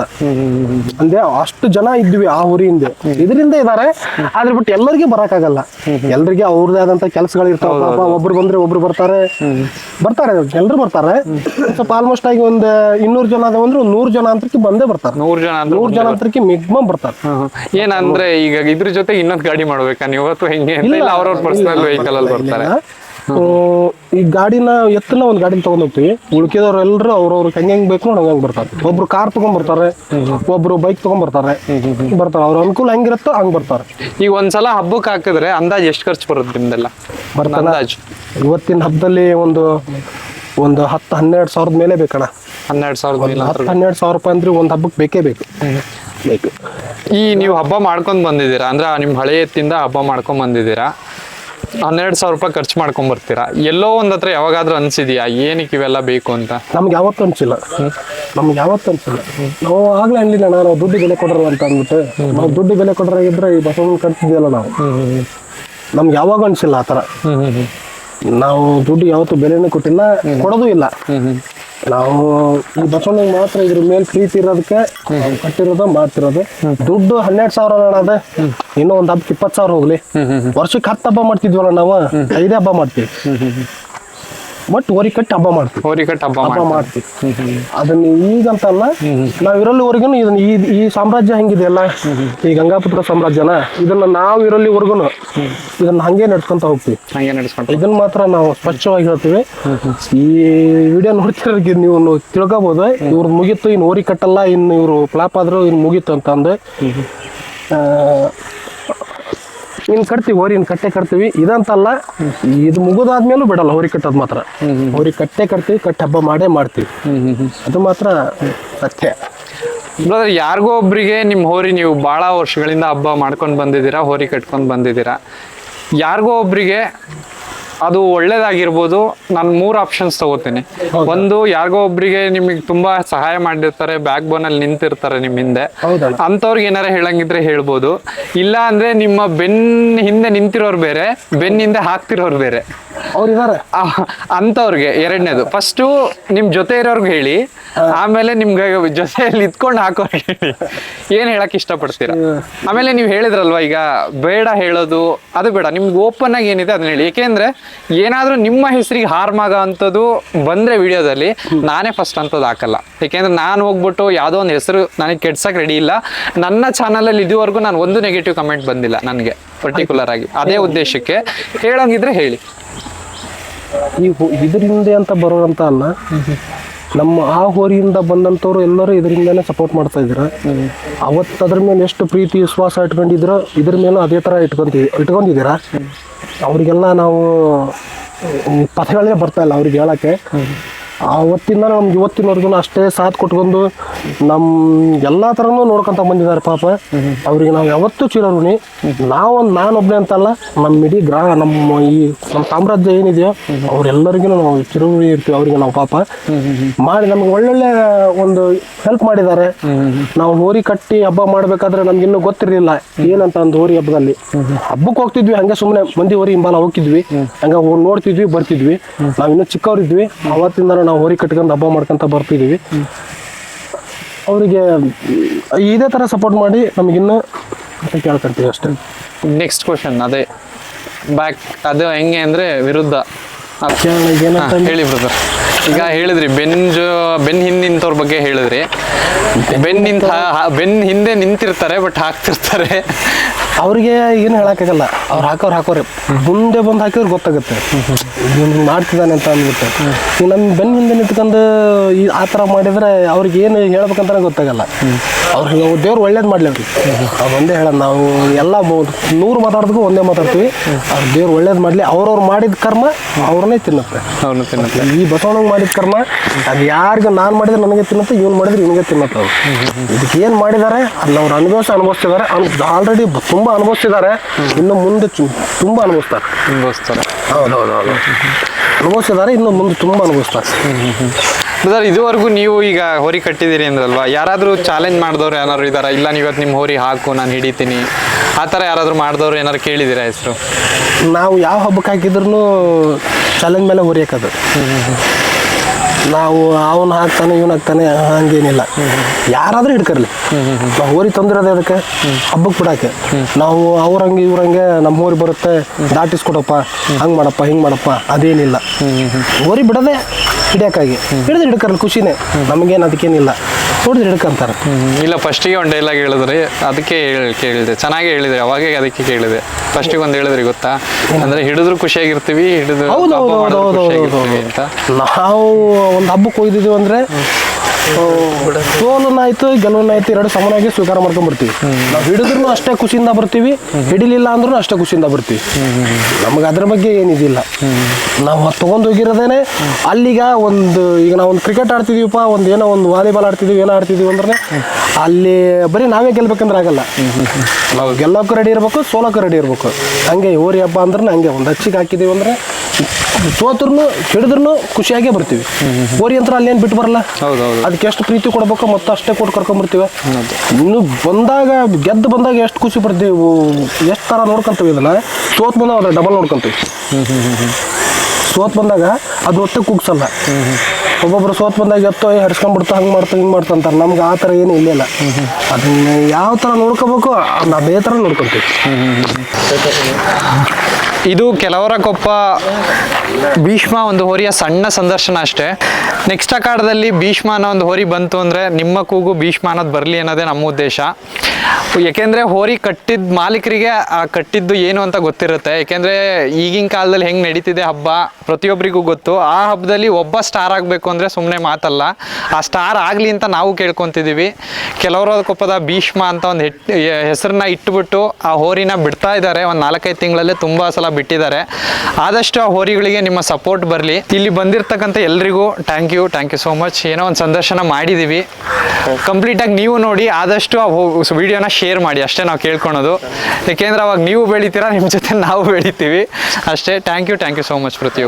B: ಅಂದ್ರೆ ಅಷ್ಟು ಜನ ಇದ್ವಿ ಆ ಹೋರಿ ಹಿಂದೆ. ಇದರಿಂದ ಇದಾರೆ ಆದ್ರೆ ಬಿಟ್ಟು ಎಲ್ಲರಿಗೂ ಬರಕ್ಕಾಗಲ್ಲ. ಎಲ್ರಿಗೆ ಅವ್ರದೇ ಆದಂತ ಕೆಲಸಗಳು ಇರ್ತಾವ ಒಬ್ರು ಬಂದ್ರೆ ಒಬ್ರು ಬರ್ತಾರೆ. ಬರ್ತಾರೆ ಎಲ್ಲರೂ ಬರ್ತಾರೆ. ಸ್ವಲ್ಪ ಆಲ್ಮೋಸ್ಟ್ ಆಗಿ ಒಂದ್ ಇನ್ನೂರು ಜನ ಅದಾವ ಅಂದ್ರೆ ನೂರ್ ಜನ ಅಂತಕ್ಕೆ ಬಂದೇ ಬರ್ತಾರೆ.
C: ನೂರು ಜನ
B: ನೂರು ಜನ ಅಂತಕ್ಕೆ ಮಿನಿಮಮ್ ಬರ್ತಾರೆ.
C: ಹಾ, ಏನಂದ್ರೆ ಈಗ ಇದ್ರ ಜೊತೆ ಇನ್ನೊಂದ್ ಗಾಡಿ ಮಾಡ್ಬೇಕಾ? ನೀವು ಅಥವಾ ಹೆಂಗೆ ಅಂತ? ಇಲ್ಲ ಅವ್ರವ್ರ ಪರ್ಸನಲ್ ವೆಹಿಕಲ್ ಅಲ್ಲಿ ಬರ್ತಾರೆ.
B: ಈ ಗಾಡಿನ ಎತ್ತನ ಒಂದು ಗಾಡಿನ ತಗೊಂಡ್ ಹೋಗ್ತೀವಿ. ಉಳ್ಕಿದವ್ರು ಎಲ್ಲರೂ ಅವ್ರವ್ರ ಹೆಂಗ್ ಹೆಂಗ್ ಬೇಕು ನೋಡಿ ಹಂಗ್ ಬರ್ತಾರೆ. ಒಬ್ರು ಕಾರ್ ತಗೊಂಡ್ ಬರ್ತಾರೆ ಒಬ್ರು ಬೈಕ್ ತಗೊಂಡ್ ಬರ್ತಾರೆ ಬರ್ತಾರೆ. ಅವ್ರ ಅನುಕೂಲ ಹೆಂಗಿರುತ್ತೋ ಹಂಗ್ ಬರ್ತಾರೆ.
C: ಈಗ ಒಂದ್ಸಲ ಹಬ್ಬಕ್ಕೆ ಹಾಕಿದ್ರೆ ಅಂದಾಜ್ ಎಷ್ಟು ಖರ್ಚು ಬರುತ್ತೆ ನಿಮ್ದೆಲ್ಲ?
B: ಬರ್ತಾನೆ?
C: ಅಂದಾಜು?
B: ಇವತ್ತಿನ ಹಬ್ಬದಲ್ಲಿ ಒಂದು ಒಂದು ಹತ್ತು ಹನ್ನೆರಡು ಸಾವಿರದ ಮೇಲೆ ಬೇಕಣ್ಣ.
C: ಹನ್ನೆರಡು ಸಾವಿರದ
B: ಹತ್ತು ಹನ್ನೆರಡು ಸಾವಿರ ರೂಪಾಯಿ ಅಂದ್ರೆ ಒಂದು ಹಬ್ಬಕ್ಕೆ ಬೇಕೇ ಬೇಕು. ಬೇಕು
C: ಈ ನೀವು ಹಬ್ಬ ಮಾಡ್ಕೊಂಡು ಬಂದಿದ್ದೀರಾ? ಅಂದ್ರೆ ನಿಮ್ಮ ಹಳೆ ಎತ್ತಿಂದ ಹಬ್ಬ ಮಾಡ್ಕೊಂಡು ಬಂದಿದ್ದೀರಾ? ಹನ್ನೆರಡು ಸಾವಿರ ರೂಪಾಯಿ ಖರ್ಚು ಮಾಡ್ಕೊಂಡ್ ಬರ್ತೀರಾ? ಎಲ್ಲೋ ಒಂದ್ ಹತ್ರ ಯಾವಾಗಾದ್ರೂ ಅನ್ಸಿದ್ಯಾ? ಏನಕ್ಕೆ ಇವೆಲ್ಲ ಬೇಕು ಅಂತ?
B: ನಮ್ಗೆ ಯಾವತ್ತೂ ಅನ್ಸಿಲ್ಲ. ನಮ್ಗೆ ಯಾವತ್ತು ಅನ್ಸಿಲ್ಲ. ನಾವು ಆಗ್ಲೇ ಅನ್ಲಿಲ್ಲ ನಾನು ನಾವು ದುಡ್ಡು ಬೆಲೆ ಕೊಡ್ರ ಅಂತ ಅಂದ್ಬಿಟ್ಟು. ನಾವು ದುಡ್ಡು ಬೆಲೆ ಕೊಡ್ರಾಗಿದ್ರೆ ಈ ಬಸವಣ್ಣ ಕಟ್ತಿದ್ಯಲ್ಲ ನಾವು. ನಮ್ಗೆ ಯಾವಾಗ ಅನ್ಸಿಲ್ಲ ಆ ಥರ. ನಾವು ದುಡ್ಡು ಯಾವತ್ತೂ ಬೆಲೆನೇ ಕೊಟ್ಟಿಲ್ಲ ಕೊಡೋದು ಇಲ್ಲ. ನಾವು ಈ ಬಸವಣ್ಣಗೆ ಮಾತ್ರ ಇದ್ರ ಮೇಲೆ ಪ್ರೀತಿ ಇರೋದಕ್ಕೆ ನಾವು ಕಟ್ಟಿರೋದು ಮಾಡ್ತಿರೋದು. ದುಡ್ಡು ಹನ್ನೆರಡು ಸಾವಿರ ಅದ ಇನ್ನೂ ಒಂದು ಹಬ್ಬಕ್ಕೆ ಇಪ್ಪತ್ತು ಸಾವಿರ ಹೋಗ್ಲಿ. ವರ್ಷಕ್ಕೆ ಹತ್ತು ಹಬ್ಬ ಮಾಡ್ತಿದ್ವಲ್ಲ ನಾವು. ಐದೇ ಹಬ್ಬ ಮಾಡ್ತೀವಿ. ಬಟ್ ಹೋರಿ ಕಟ್ಟಿ ಹಬ್ಬ ಮಾಡ್ತೀವಿ.
C: ಹೋರಿ ಕಟ್ಟಿ ಹಬ್ಬ
B: ಹಬ್ಬ
C: ಮಾಡ್ತಾರೆ
B: ಮಾಡ್ತೀವಿ. ಅದನ್ನ ಈಗಂತಲ್ಲ ನಾವ್ ಇರಲ್ಲಿವರೆಗೂ ಇದನ್ನ ಈ ಈ ಸಾಮ್ರಾಜ್ಯ ಹೆಂಗಿದೆಯಲ್ಲ ಈ ಗಂಗಾಪುತ್ರ ಸಾಮ್ರಾಜ್ಯನ ಇದನ್ನ ನಾವು ಇರಲ್ಲಿವರೆಗೂ ಇದನ್ನ ಹಂಗೆ ನಡ್ಸ್ಕೊಂತ ಹೋಗ್ತೀವಿ.
C: ಹಂಗೆ ನಡೆಸ್ಕೊಂಡು
B: ಇದನ್ನ ಮಾತ್ರ ನಾವು ಸ್ವಚ್ಛವಾಗಿ ಹೇಳ್ತೀವಿ. ಈ ವಿಡಿಯೋ ನೋಡ್ತಿರೋರಿಗೆ ನೀವು ನು- ತಿಳ್ಕೊಬೋದು. ಇವ್ರ ಮುಗೀತು ಇನ್ನು ಓರಿ ಕಟ್ಟಲ್ಲ ಇನ್ನು ಇವರು ಫ್ಲಾಪ್ ಆದ್ರು ಇನ್ನು ಮುಗೀತು ಅಂತ ಅಂದು ಆ, ಇನ್ನು ಕಟ್ತೀವಿ ಹೋರಿನ ಕಟ್ಟೆ ಕಟ್ತೀವಿ. ಇದಂತಲ್ಲ, ಇದು ಮುಗಿದಾದ್ಮೇಲೂ ಬಿಡಲ್ಲ, ಹೋರಿ ಕಟ್ಟೋದು ಮಾತ್ರ. ಹೋರಿ ಕಟ್ಟೆ ಕಟ್ತೀವಿ, ಕಟ್ಟ ಹಬ್ಬ ಮಾಡೇ ಮಾಡ್ತೀವಿ. ಅದು ಮಾತ್ರ ಸತ್ಯ.
C: ಬ್ರದರ್ ಯಾರಿಗೋ ಒಬ್ರಿಗೆ ನಿಮ್ಮ ಹೋರಿ ನೀವು ಭಾಳ ವರ್ಷಗಳಿಂದ ಹಬ್ಬ ಮಾಡ್ಕೊಂಡು ಬಂದಿದ್ದೀರಾ, ಹೋರಿ ಕಟ್ಕೊಂಡು ಬಂದಿದ್ದೀರಾ? ಯಾರಿಗೋ ಒಬ್ರಿಗೆ ಅದು ಒಳ್ಳೇದಾಗಿರ್ಬೋದು. ನಾನು ಮೂರು ಆಪ್ಷನ್ಸ್ ತಗೋತೀನಿ. ಒಂದು ಯಾರಿಗೋ ಒಬ್ರಿಗೆ ನಿಮಗೆ ತುಂಬಾ ಸಹಾಯ ಮಾಡಿರ್ತಾರೆ ಬ್ಯಾಕ್ ಅಲ್ಲಿ ನಿಂತಿರ್ತಾರೆ ನಿಮ್ಮ ಹಿಂದೆ. ಅಂತವ್ರಿಗೆ ಏನಾರ ಹೇಳಂಗಿದ್ರೆ ಹೇಳ್ಬೋದು. ಇಲ್ಲ ಅಂದ್ರೆ ನಿಮ್ಮ ಬೆನ್ ಹಿಂದೆ ನಿಂತಿರೋರು ಬೇರೆ ಬೆನ್ ಹಿಂದೆ ಹಾಕ್ತಿರೋರು ಬೇರೆ. ಅಂತವ್ರಿಗೆ ಎರಡನೇದು. ಫಸ್ಟ್ ನಿಮ್ ಜೊತೆ ಇರೋರ್ಗೆ ಹೇಳಿ ಆಮೇಲೆ ನಿಮ್ಗೆ ಜೊತೆಯಲ್ಲಿ ಇದ್ಕೊಂಡು ಹಾಕೋರ್ಗೆ ಹೇಳಿ. ಏನ್ ಹೇಳಕ್ ಇಷ್ಟಪಡ್ತೀರಾ? ಆಮೇಲೆ ನೀವು ಹೇಳಿದ್ರಲ್ವಾ ಈಗ ಬೇಡ ಹೇಳೋದು ಅದು ಬೇಡ. ನಿಮ್ಗೆ ಓಪನ್ ಆಗಿ ಏನಿದೆ ಅದನ್ನ ಹೇಳಿ. ಏಕೆಂದ್ರೆ ಏನಾದ್ರೂ ನಿಮ್ಮ ಹೆಸರಿಗೆ ಹಾರ್ಮ್ ಆಗೋ ಅಂಥದ್ದು ಬಂದ್ರೆ ವಿಡಿಯೋದಲ್ಲಿ ನಾನೇ ಫಸ್ಟ್ ಅಂಥದ್ದು ಹಾಕಲ್ಲ. ಯಾಕೆಂದ್ರೆ ನಾನು ಹೋಗ್ಬಿಟ್ಟು ಯಾವುದೋ ಒಂದು ಹೆಸರು ನನಗೆ ಕೆಡ್ಸಕ್ಕೆ ರೆಡಿ ಇಲ್ಲ. ನನ್ನ ಚಾನಲಲ್ಲಿ ಇದುವರೆಗೂ ನಾನು ಒಂದು ನೆಗೆಟಿವ್ ಕಮೆಂಟ್ ಬಂದಿಲ್ಲ ನನಗೆ ಪರ್ಟಿಕ್ಯುಲರ್ ಆಗಿ. ಅದೇ ಉದ್ದೇಶಕ್ಕೆ ಹೇಳೋಂಗಿದ್ರೆ ಹೇಳಿ.
B: ಹೋ- ಇದರಿಂದ ಅಂತ ಬರೋರಂತ ಅಲ್ಲ. ನಮ್ಮ ಆ ಹೋರಿಯಿಂದ ಬಂದಂಥವ್ರು ಎಲ್ಲರೂ ಇದರಿಂದನೇ ಸಪೋರ್ಟ್ ಮಾಡ್ತಾ ಇದ್ರ ಅವತ್ತು ಅದ್ರ ಮೇಲೆ ಎಷ್ಟು ಪ್ರೀತಿ ವಿಶ್ವಾಸ ಇಟ್ಕೊಂಡಿದ್ರು ಇದ್ರ ಮೇಲೂ ಅದೇ ಥರ ಇಟ್ಕೊಂತೀವಿ ಇಟ್ಕೊಂಡಿದ್ದೀರಾ? ಅವರಿಗೆಲ್ಲ ನಾವು ಪಥಗಳೇ ಬರ್ತಾ ಇಲ್ಲ ಅವ್ರಿಗೆ ಹೇಳಕ್ಕೆ. ಅವತ್ತಿಂದ ನಮ್ಗೆ ಇವತ್ತಿನವರೆಗೂ ಅಷ್ಟೇ ಸಾಥ್ ಕೊಟ್ಕೊಂಡು ನಮ್ಮ ಎಲ್ಲ ಥರನೂ ನೋಡ್ಕೊಂತ ಬಂದಿದ್ದಾರೆ ಪಾಪ. ಅವ್ರಿಗೆ ನಾವು ಯಾವತ್ತೂ ಚಿರಋಣಿ. ನಾವೊಂದು ನಾನೊಬ್ಬನೇ ಅಂತಲ್ಲ ನಮ್ಮ ಇಡೀ ಗ್ರಾ ನಮ್ಮ ಈ ನಮ್ಮ ಸಾಮ್ರಾಜ್ಯ ಏನಿದೆಯೋ ಅವರೆಲ್ಲರಿಗೂ ನಾವು ಚಿರಋಣಿ ಇರ್ತೀವಿ ಅವ್ರಿಗೆ ನಾವು ಪಾಪ. ಮಾಡಿ ನಮ್ಗೆ ಒಳ್ಳೊಳ್ಳೆ ಒಂದು ಹೆಲ್ಪ್ ಮಾಡಿದ್ದಾರೆ. ನಾವು ಹೋರಿ ಕಟ್ಟಿ ಹಬ್ಬ ಮಾಡ್ಬೇಕಾದ್ರೆ ನಮ್ಗೆ ಇನ್ನೂ ಗೊತ್ತಿರಲಿಲ್ಲ. ಏನಂತ ಒಂದು ಹೋರಿ ಹಬ್ಬದಲ್ಲಿ. ಹಬ್ಬಕ್ಕೆ ಹೋಗ್ತಿದ್ವಿ, ಹಂಗೆ ಸುಮ್ಮನೆ ಮಂದಿ ಹೋರಿ ಹಿಂಬಾಲ ಹೋಗ್ತಿದ್ವಿ. ಹಂಗೆ ಹೋಗ್ ನೋಡ್ತಿದ್ವಿ, ಬರ್ತಿದ್ವಿ. ನಾವು ಇನ್ನೂ ಚಿಕ್ಕವರಿದ್ವಿ. ಅವತ್ತಿಂದ ನಾವು ಹೋರಿ ಕಟ್ಕೊಂಡು ಹಬ್ಬ ಮಾಡ್ಕೊಂತ ಬರ್ತಿದ್ದೀವಿ ಅವರಿಗೆ ಇದೇ ಥರ ಸಪೋರ್ಟ್ ಮಾಡಿ ನಮಗಿನ್ನೂ ಅಂತ ಕೇಳ್ಕೊಂತೀವಿ ಅಷ್ಟೇ.
C: ನೆಕ್ಸ್ಟ್ ಕ್ವಶನ್ ಅದೇ ಬ್ಯಾಕ್ ಅದು ಹೆಂಗೆ ಅಂದರೆ ವಿರುದ್ಧ? ಹೇಳಿ ಬ್ರದರ್ ಈಗ ಹೇಳಿದ್ರಿ ಬೆಂಜ್ ಬೆನ್ ಹಿಂದಿಂತವ್ರ ಬಗ್ಗೆ ಹೇಳಿದ್ರಿ. ಬೆನ್ ನಿಂತ ಬೆನ್ ಹಿಂದೆ ನಿಂತಿರ್ತಾರೆ ಬಟ್ ಹಾಕ್ತಿರ್ತಾರೆ.
B: ಅವ್ರಿಗೆ ಏನು ಹೇಳೋಕ್ಕಾಗಲ್ಲ. ಅವ್ರು ಹಾಕೋರು ಹಾಕೋರಿ. ಮುಂದೆ ಬಂದು ಹಾಕಿದ್ರೆ ಗೊತ್ತಾಗುತ್ತೆ. ಇವ್ನು ಮಾಡ್ತಿದ್ದಾನೆ ಅಂತ ಅಂದ್ಬಿಟ್ಟು. ಈಗ ನಮ್ಮ ಬೆನ್ನ ಹಿಂದೆ ನಿಂತ್ಕೊಂಡು ಈ ಆ ಥರ ಮಾಡಿದರೆ ಅವ್ರಿಗೆ ಏನು ಹೇಳ್ಬೇಕಂತಾನೆ ಗೊತ್ತಾಗಲ್ಲ. ಅವ್ರಿಗೆ ದೇವ್ರು ಒಳ್ಳೇದು ಮಾಡಲಿ ಅವ್ರಿಗೆ. ಅವ್ರು ಒಂದೇ ಹೇಳೋದು ನಾವು ಎಲ್ಲ ನೂರು ಮಾತಾಡೋದಕ್ಕೂ ಒಂದೇ ಮಾತಾಡ್ತೀವಿ. ಅವ್ರು ದೇವ್ರು ಒಳ್ಳೇದು ಮಾಡಲಿ. ಅವ್ರವ್ರು ಮಾಡಿದ ಕರ್ಮ ಅವ್ರನ್ನೇ ತಿನ್ನುತ್ತೆ.
C: ಅವ್ರನ್ನ ತಿನ್ನತ್ತೆ.
B: ಈ ಬಸವಣ್ಣ ಮಾಡಿದ ಕರ್ಮ ಅದು ಯಾರಿಗೆ ನಾನು ಮಾಡಿದ್ರೆ ನನಗೆ ತಿನ್ನುತ್ತೆ ಇವ್ನು ಮಾಡಿದ್ರೆ ಇವನಿಗೆ ತಿನ್ನುತ್ತೆ. ಅವ್ರು ಇದಕ್ಕೆ ಏನು ಮಾಡಿದ್ದಾರೆ ಅಲ್ಲಿ ಅವ್ರು ಅನುಭವಿಸಿ ಅನುಭವಿಸ್ತಿದ್ದಾರೆ ಆಲ್ರೆಡಿ ತುಂಬ ಅನುಭವಿಸ್ತಿದ್ದಾರೆ. ಇನ್ನು ಮುಂದೆ ತುಂಬಾ ತುಂಬ ಅನುಭವಿಸ್ತಾರೆ.
C: ಅನುಭವಿಸ್ತಾರೆ.
B: ಹೌದು ಹೌದು ಹೌದು ಅನುಭವಿಸಿದ್ದಾರೆ ಇನ್ನು ಮುಂದೆ ತುಂಬ ಅನುಭವಿಸ್ತಾರೆ.
C: ಸರ್ ಇದುವರೆಗೂ ನೀವು ಈಗ ಹೋರಿ ಕಟ್ಟಿದ್ದೀರಿ ಅಂದ್ರಲ್ವಾ? ಯಾರಾದರೂ ಚಾಲೆಂಜ್ ಮಾಡಿದವ್ರು ಏನಾದ್ರು ಇದ್ದಾರೆ? ಇಲ್ಲ ನೀವು ಇವತ್ತು ನಿಮ್ಮ ಹೋರಿ ಹಾಕು ನಾನು ಹಿಡಿತೀನಿ. ಆ ಥರ ಯಾರಾದರೂ ಮಾಡಿದವ್ರು ಏನಾದ್ರು ಕೇಳಿದ್ದೀರಾ ಹೆಸರು?
B: ನಾವು ಯಾವ ಹಬ್ಬಕ್ಕೆ ಹಾಕಿದ್ರು ಚಾಲೆಂಜ್ ಮೇಲೆ ಹೊರಿಯಕ್ಕದು ನಾವು ಅವನು ಹಾಕ್ತಾನೆ, ಇವನು ಹಾಕ್ತಾನೆ, ಹಂಗೇನಿಲ್ಲ. ಯಾರಾದ್ರೂ ಹಿಡ್ಕರ್ಲಿ. ನಾವು ಹೋರಿ ತಂದಿರೋದೇ ಅದಕ್ಕೆ. ಹಬ್ಬಕ್ಕೆ ಬಿಡಕ್ಕೆ. ನಾವು ಅವ್ರಂಗೆ ಇವ್ರಂಗೆ ನಮ್ಮ ಹೋರಿ ಬರುತ್ತೆ. ದಾಟಿಸ್ಕೊಡಪ್ಪ. ಹಂಗೆ ಮಾಡಪ್ಪ, ಹಿಂಗೆ ಮಾಡಪ್ಪ. ಅದೇನಿಲ್ಲ. ಹೋರಿ ಬಿಡದೆ ಹಿಡಿಯಕ್ಕಾಗಿ. ಹಿಡಿದು ಹಿಡ್ಕರ್ಲಿ ಖುಷಿನೇ. ನಮಗೇನು ಅದಕ್ಕೇನಿಲ್ಲ. ನೋಡಿದ್ರೆ ಹಿಡ್ಕೊಂತಾರೆ.
C: ಇಲ್ಲ ಫಸ್ಟಿಗೆ ಒಂದು ಡೈಲಾಗ್ ಹೇಳಿದ್ರಿ ಅದಕ್ಕೆ ಹೇಳ್- ಕೇಳಿದೆ. ಚೆನ್ನಾಗಿ ಹೇಳಿದ್ರಿ ಅವಾಗೇ ಅದಕ್ಕೆ ಕೇಳಿದೆ. ಫಸ್ಟಿಗೆ ಒಂದು ಹೇಳಿದ್ರಿ ಗೊತ್ತಾ? ಅಂದ್ರೆ ಹಿಡಿದ್ರು ಖುಷಿಯಾಗಿರ್ತೀವಿ ಹಿಡಿದು
B: ಹೌದು ಹೌದು ಹೌದು ಹೌದು
C: ಅಂತ.
B: ನಾವು ಒಂದು ಹಬ್ಬಕ್ಕೆ ಹೋಗಿದ್ದೀವಿ ಅಂದ್ರೆ ಸೋಲನ್ನಾಯ್ತು ಗೆಲುವನಾಯ್ತು ಎರಡು ಸಮನಾಗಿ ಸ್ವೀಕಾರ ಮಾಡ್ಕೊಂಡ್ ಬರ್ತೀವಿ. ನಾವು ಹಿಡಿದ್ರು ಅಷ್ಟೇ ಖುಷಿಯಿಂದ ಬರ್ತೀವಿ, ಹಿಡಿಲಿಲ್ಲ ಅಂದ್ರೂ ಅಷ್ಟೇ ಖುಷಿಯಿಂದ ಬರ್ತೀವಿ. ನಮ್ಗೆ ಅದ್ರ ಬಗ್ಗೆ ಏನಿದಿಲ್ಲ ನಾವು ತಗೊಂಡು ಹೋಗಿರೋದೇನೆ, ಅಲ್ಲಿಗ ಒಂದು, ಈಗ ನಾವು ಒಂದು ಕ್ರಿಕೆಟ್ ಆಡ್ತಿದೀವಪ್ಪ, ಒಂದು ಏನೋ ಒಂದು ವಾಲಿಬಾಲ್ ಆಡ್ತಿದೀವಿ, ಏನೋ ಆಡ್ತಿದೀವಿ ಅಂದ್ರೆ ಅಲ್ಲಿ ಬರೀ ನಾವೇ ಗೆಲ್ಬೇಕಂದ್ರೆ ಆಗಲ್ಲ. ನಾವು ಗೆಲ್ಲೋಕೆ ರೆಡಿ ಇರ್ಬೇಕು, ಸೋಲೋಕೆ ರೆಡಿ ಇರ್ಬೇಕು. ಹಂಗೆ ಓರಿ ಹಬ್ಬ ಅಂದ್ರೆ ಹಂಗೆ ಒಂದು ಹಚ್ಚಿಗೆ ಹಾಕಿದೀವಿ ಅಂದ್ರೆ ಸೋತ್ರು ಹಿಡಿದ್ರು ಖುಷಿಯಾಗೇ ಬರ್ತೀವಿ. ಓರಿ ಅಂತ ಅಲ್ಲೇನು ಬಿಟ್ಟು ಬರಲ್ಲ. ಅದಕ್ಕೆ ಎಷ್ಟು ಪ್ರೀತಿ ಕೊಡ್ಬೇಕು ಮತ್ತೆ ಅಷ್ಟೇ ಕೊಟ್ಟು ಕರ್ಕೊಂಬರ್ತೀವಿ ಇನ್ನು ಬಂದಾಗ ಗೆದ್ದು ಬಂದಾಗ ಎಷ್ಟು ಖುಷಿ ಪಡ್ತೀವಿ ಎಷ್ಟು ಥರ ನೋಡ್ಕೊಂತೀವಿ ಇದನ್ನ? ಸೋತ್ ಬಂದಾಗ ಅದ್ರ ಡಬಲ್ ನೋಡ್ಕೊಂತೀವಿ. ಸೋತ್ ಬಂದಾಗ ಅದು ಒಟ್ಟು ಕುಗ್ಸಲ್ಲ. ಒಬ್ಬೊಬ್ರು ಸೋತ್ ಬಂದಾಗ ಎತ್ತೋ ಹರಿಸ್ಕೊಂಡ್ಬಿಡ್ತಾ ಹಂಗೆ ಮಾಡ್ತಾ ಹಿಂಗೆ ಮಾಡ್ತಂತಾರೆ ನಮ್ಗೆ ಆ ಥರ ಏನು ಇಲ್ಲ ಅದನ್ನ ಯಾವ ಥರ ನೋಡ್ಕೋಬೇಕು ನಾವು ಅದೇ ಥರ ನೋಡ್ಕೊಂತೀವಿ.
C: ಇದು ಕೆಲವರ ಕೊಪ್ಪ ಭೀಷ್ಮ ಒಂದು ಹೋರಿಯ ಸಣ್ಣ ಸಂದರ್ಶನ ಅಷ್ಟೇ. ನೆಕ್ಸ್ಟ್ ಅಖಾಡದಲ್ಲಿ ಭೀಷ್ಮ ಅನ್ನೋ ಒಂದು ಹೋರಿ ಬಂತು ಅಂದರೆ ನಿಮ್ಮ ಕೂಗು ಭೀಷ್ಮ ಅನ್ನೋದು ಬರಲಿ ಅನ್ನೋದೇ ನಮ್ಮ ಉದ್ದೇಶ. ಯಾಕೆಂದರೆ ಹೋರಿ ಕಟ್ಟಿದ ಮಾಲೀಕರಿಗೆ, ಆ, ಕಟ್ಟಿದ್ದು ಏನು ಅಂತ ಗೊತ್ತಿರುತ್ತೆ. ಯಾಕೆಂದರೆ ಈಗಿನ ಕಾಲದಲ್ಲಿ ಹೆಂಗೆ ನಡೀತಿದೆ ಹಬ್ಬ ಪ್ರತಿಯೊಬ್ಬರಿಗೂ ಗೊತ್ತು. ಆ ಹಬ್ಬದಲ್ಲಿ ಒಬ್ಬ ಸ್ಟಾರ್ ಆಗಬೇಕು ಅಂದರೆ ಸುಮ್ಮನೆ ಮಾತಲ್ಲ. ಆ ಸ್ಟಾರ್ ಆಗಲಿ ಅಂತ ನಾವು ಕೇಳ್ಕೊತಿದ್ದೀವಿ ಕೆಲವರ ಕೊಪ್ಪದ ಭೀಷ್ಮ ಅಂತ ಒಂದು ಹೆಟ್, ಹೆಸರನ್ನ ಇಟ್ಟುಬಿಟ್ಟು ಆ ಹೋರಿನ ಬಿಡ್ತಾ ಇದ್ದಾರೆ. ಒಂದು ನಾಲ್ಕೈದು ತಿಂಗಳಲ್ಲೇ ತುಂಬ ಸಲ ಬಿಟ್ಟಿದ್ದಾರೆ. ಆದಷ್ಟು ಆ ಹೋರಿಗಳಿಗೆ ನಿಮ್ಮ ಸಪೋರ್ಟ್ ಬರಲಿ. ಇಲ್ಲಿ ಬಂದಿರತಕ್ಕಂಥ ಎಲ್ರಿಗೂ thank you thank you so much ಏನೋ ಒಂದು ಸಂದರ್ಶನ ಮಾಡಿದ್ದೀವಿ ಕಂಪ್ಲೀಟಾಗಿ ನೀವು ನೋಡಿ ಆದಷ್ಟು ಆ ವಿಡಿಯೋನ ಶೇರ್ ಮಾಡಿ. ಅಷ್ಟೇ ನಾವು ಕೇಳ್ಕೊಳೋದು. ಯಾಕೆಂದ್ರೆ ಅವಾಗ ನೀವು ಬೆಳಿತೀರಾ ನಿಮ್ಮ ಜೊತೆ ನಾವು ಬೆಳಿತೀವಿ. ಅಷ್ಟೇ. Thank you thank you so much ಪ್ರತಿಯೊಬ್ಬರು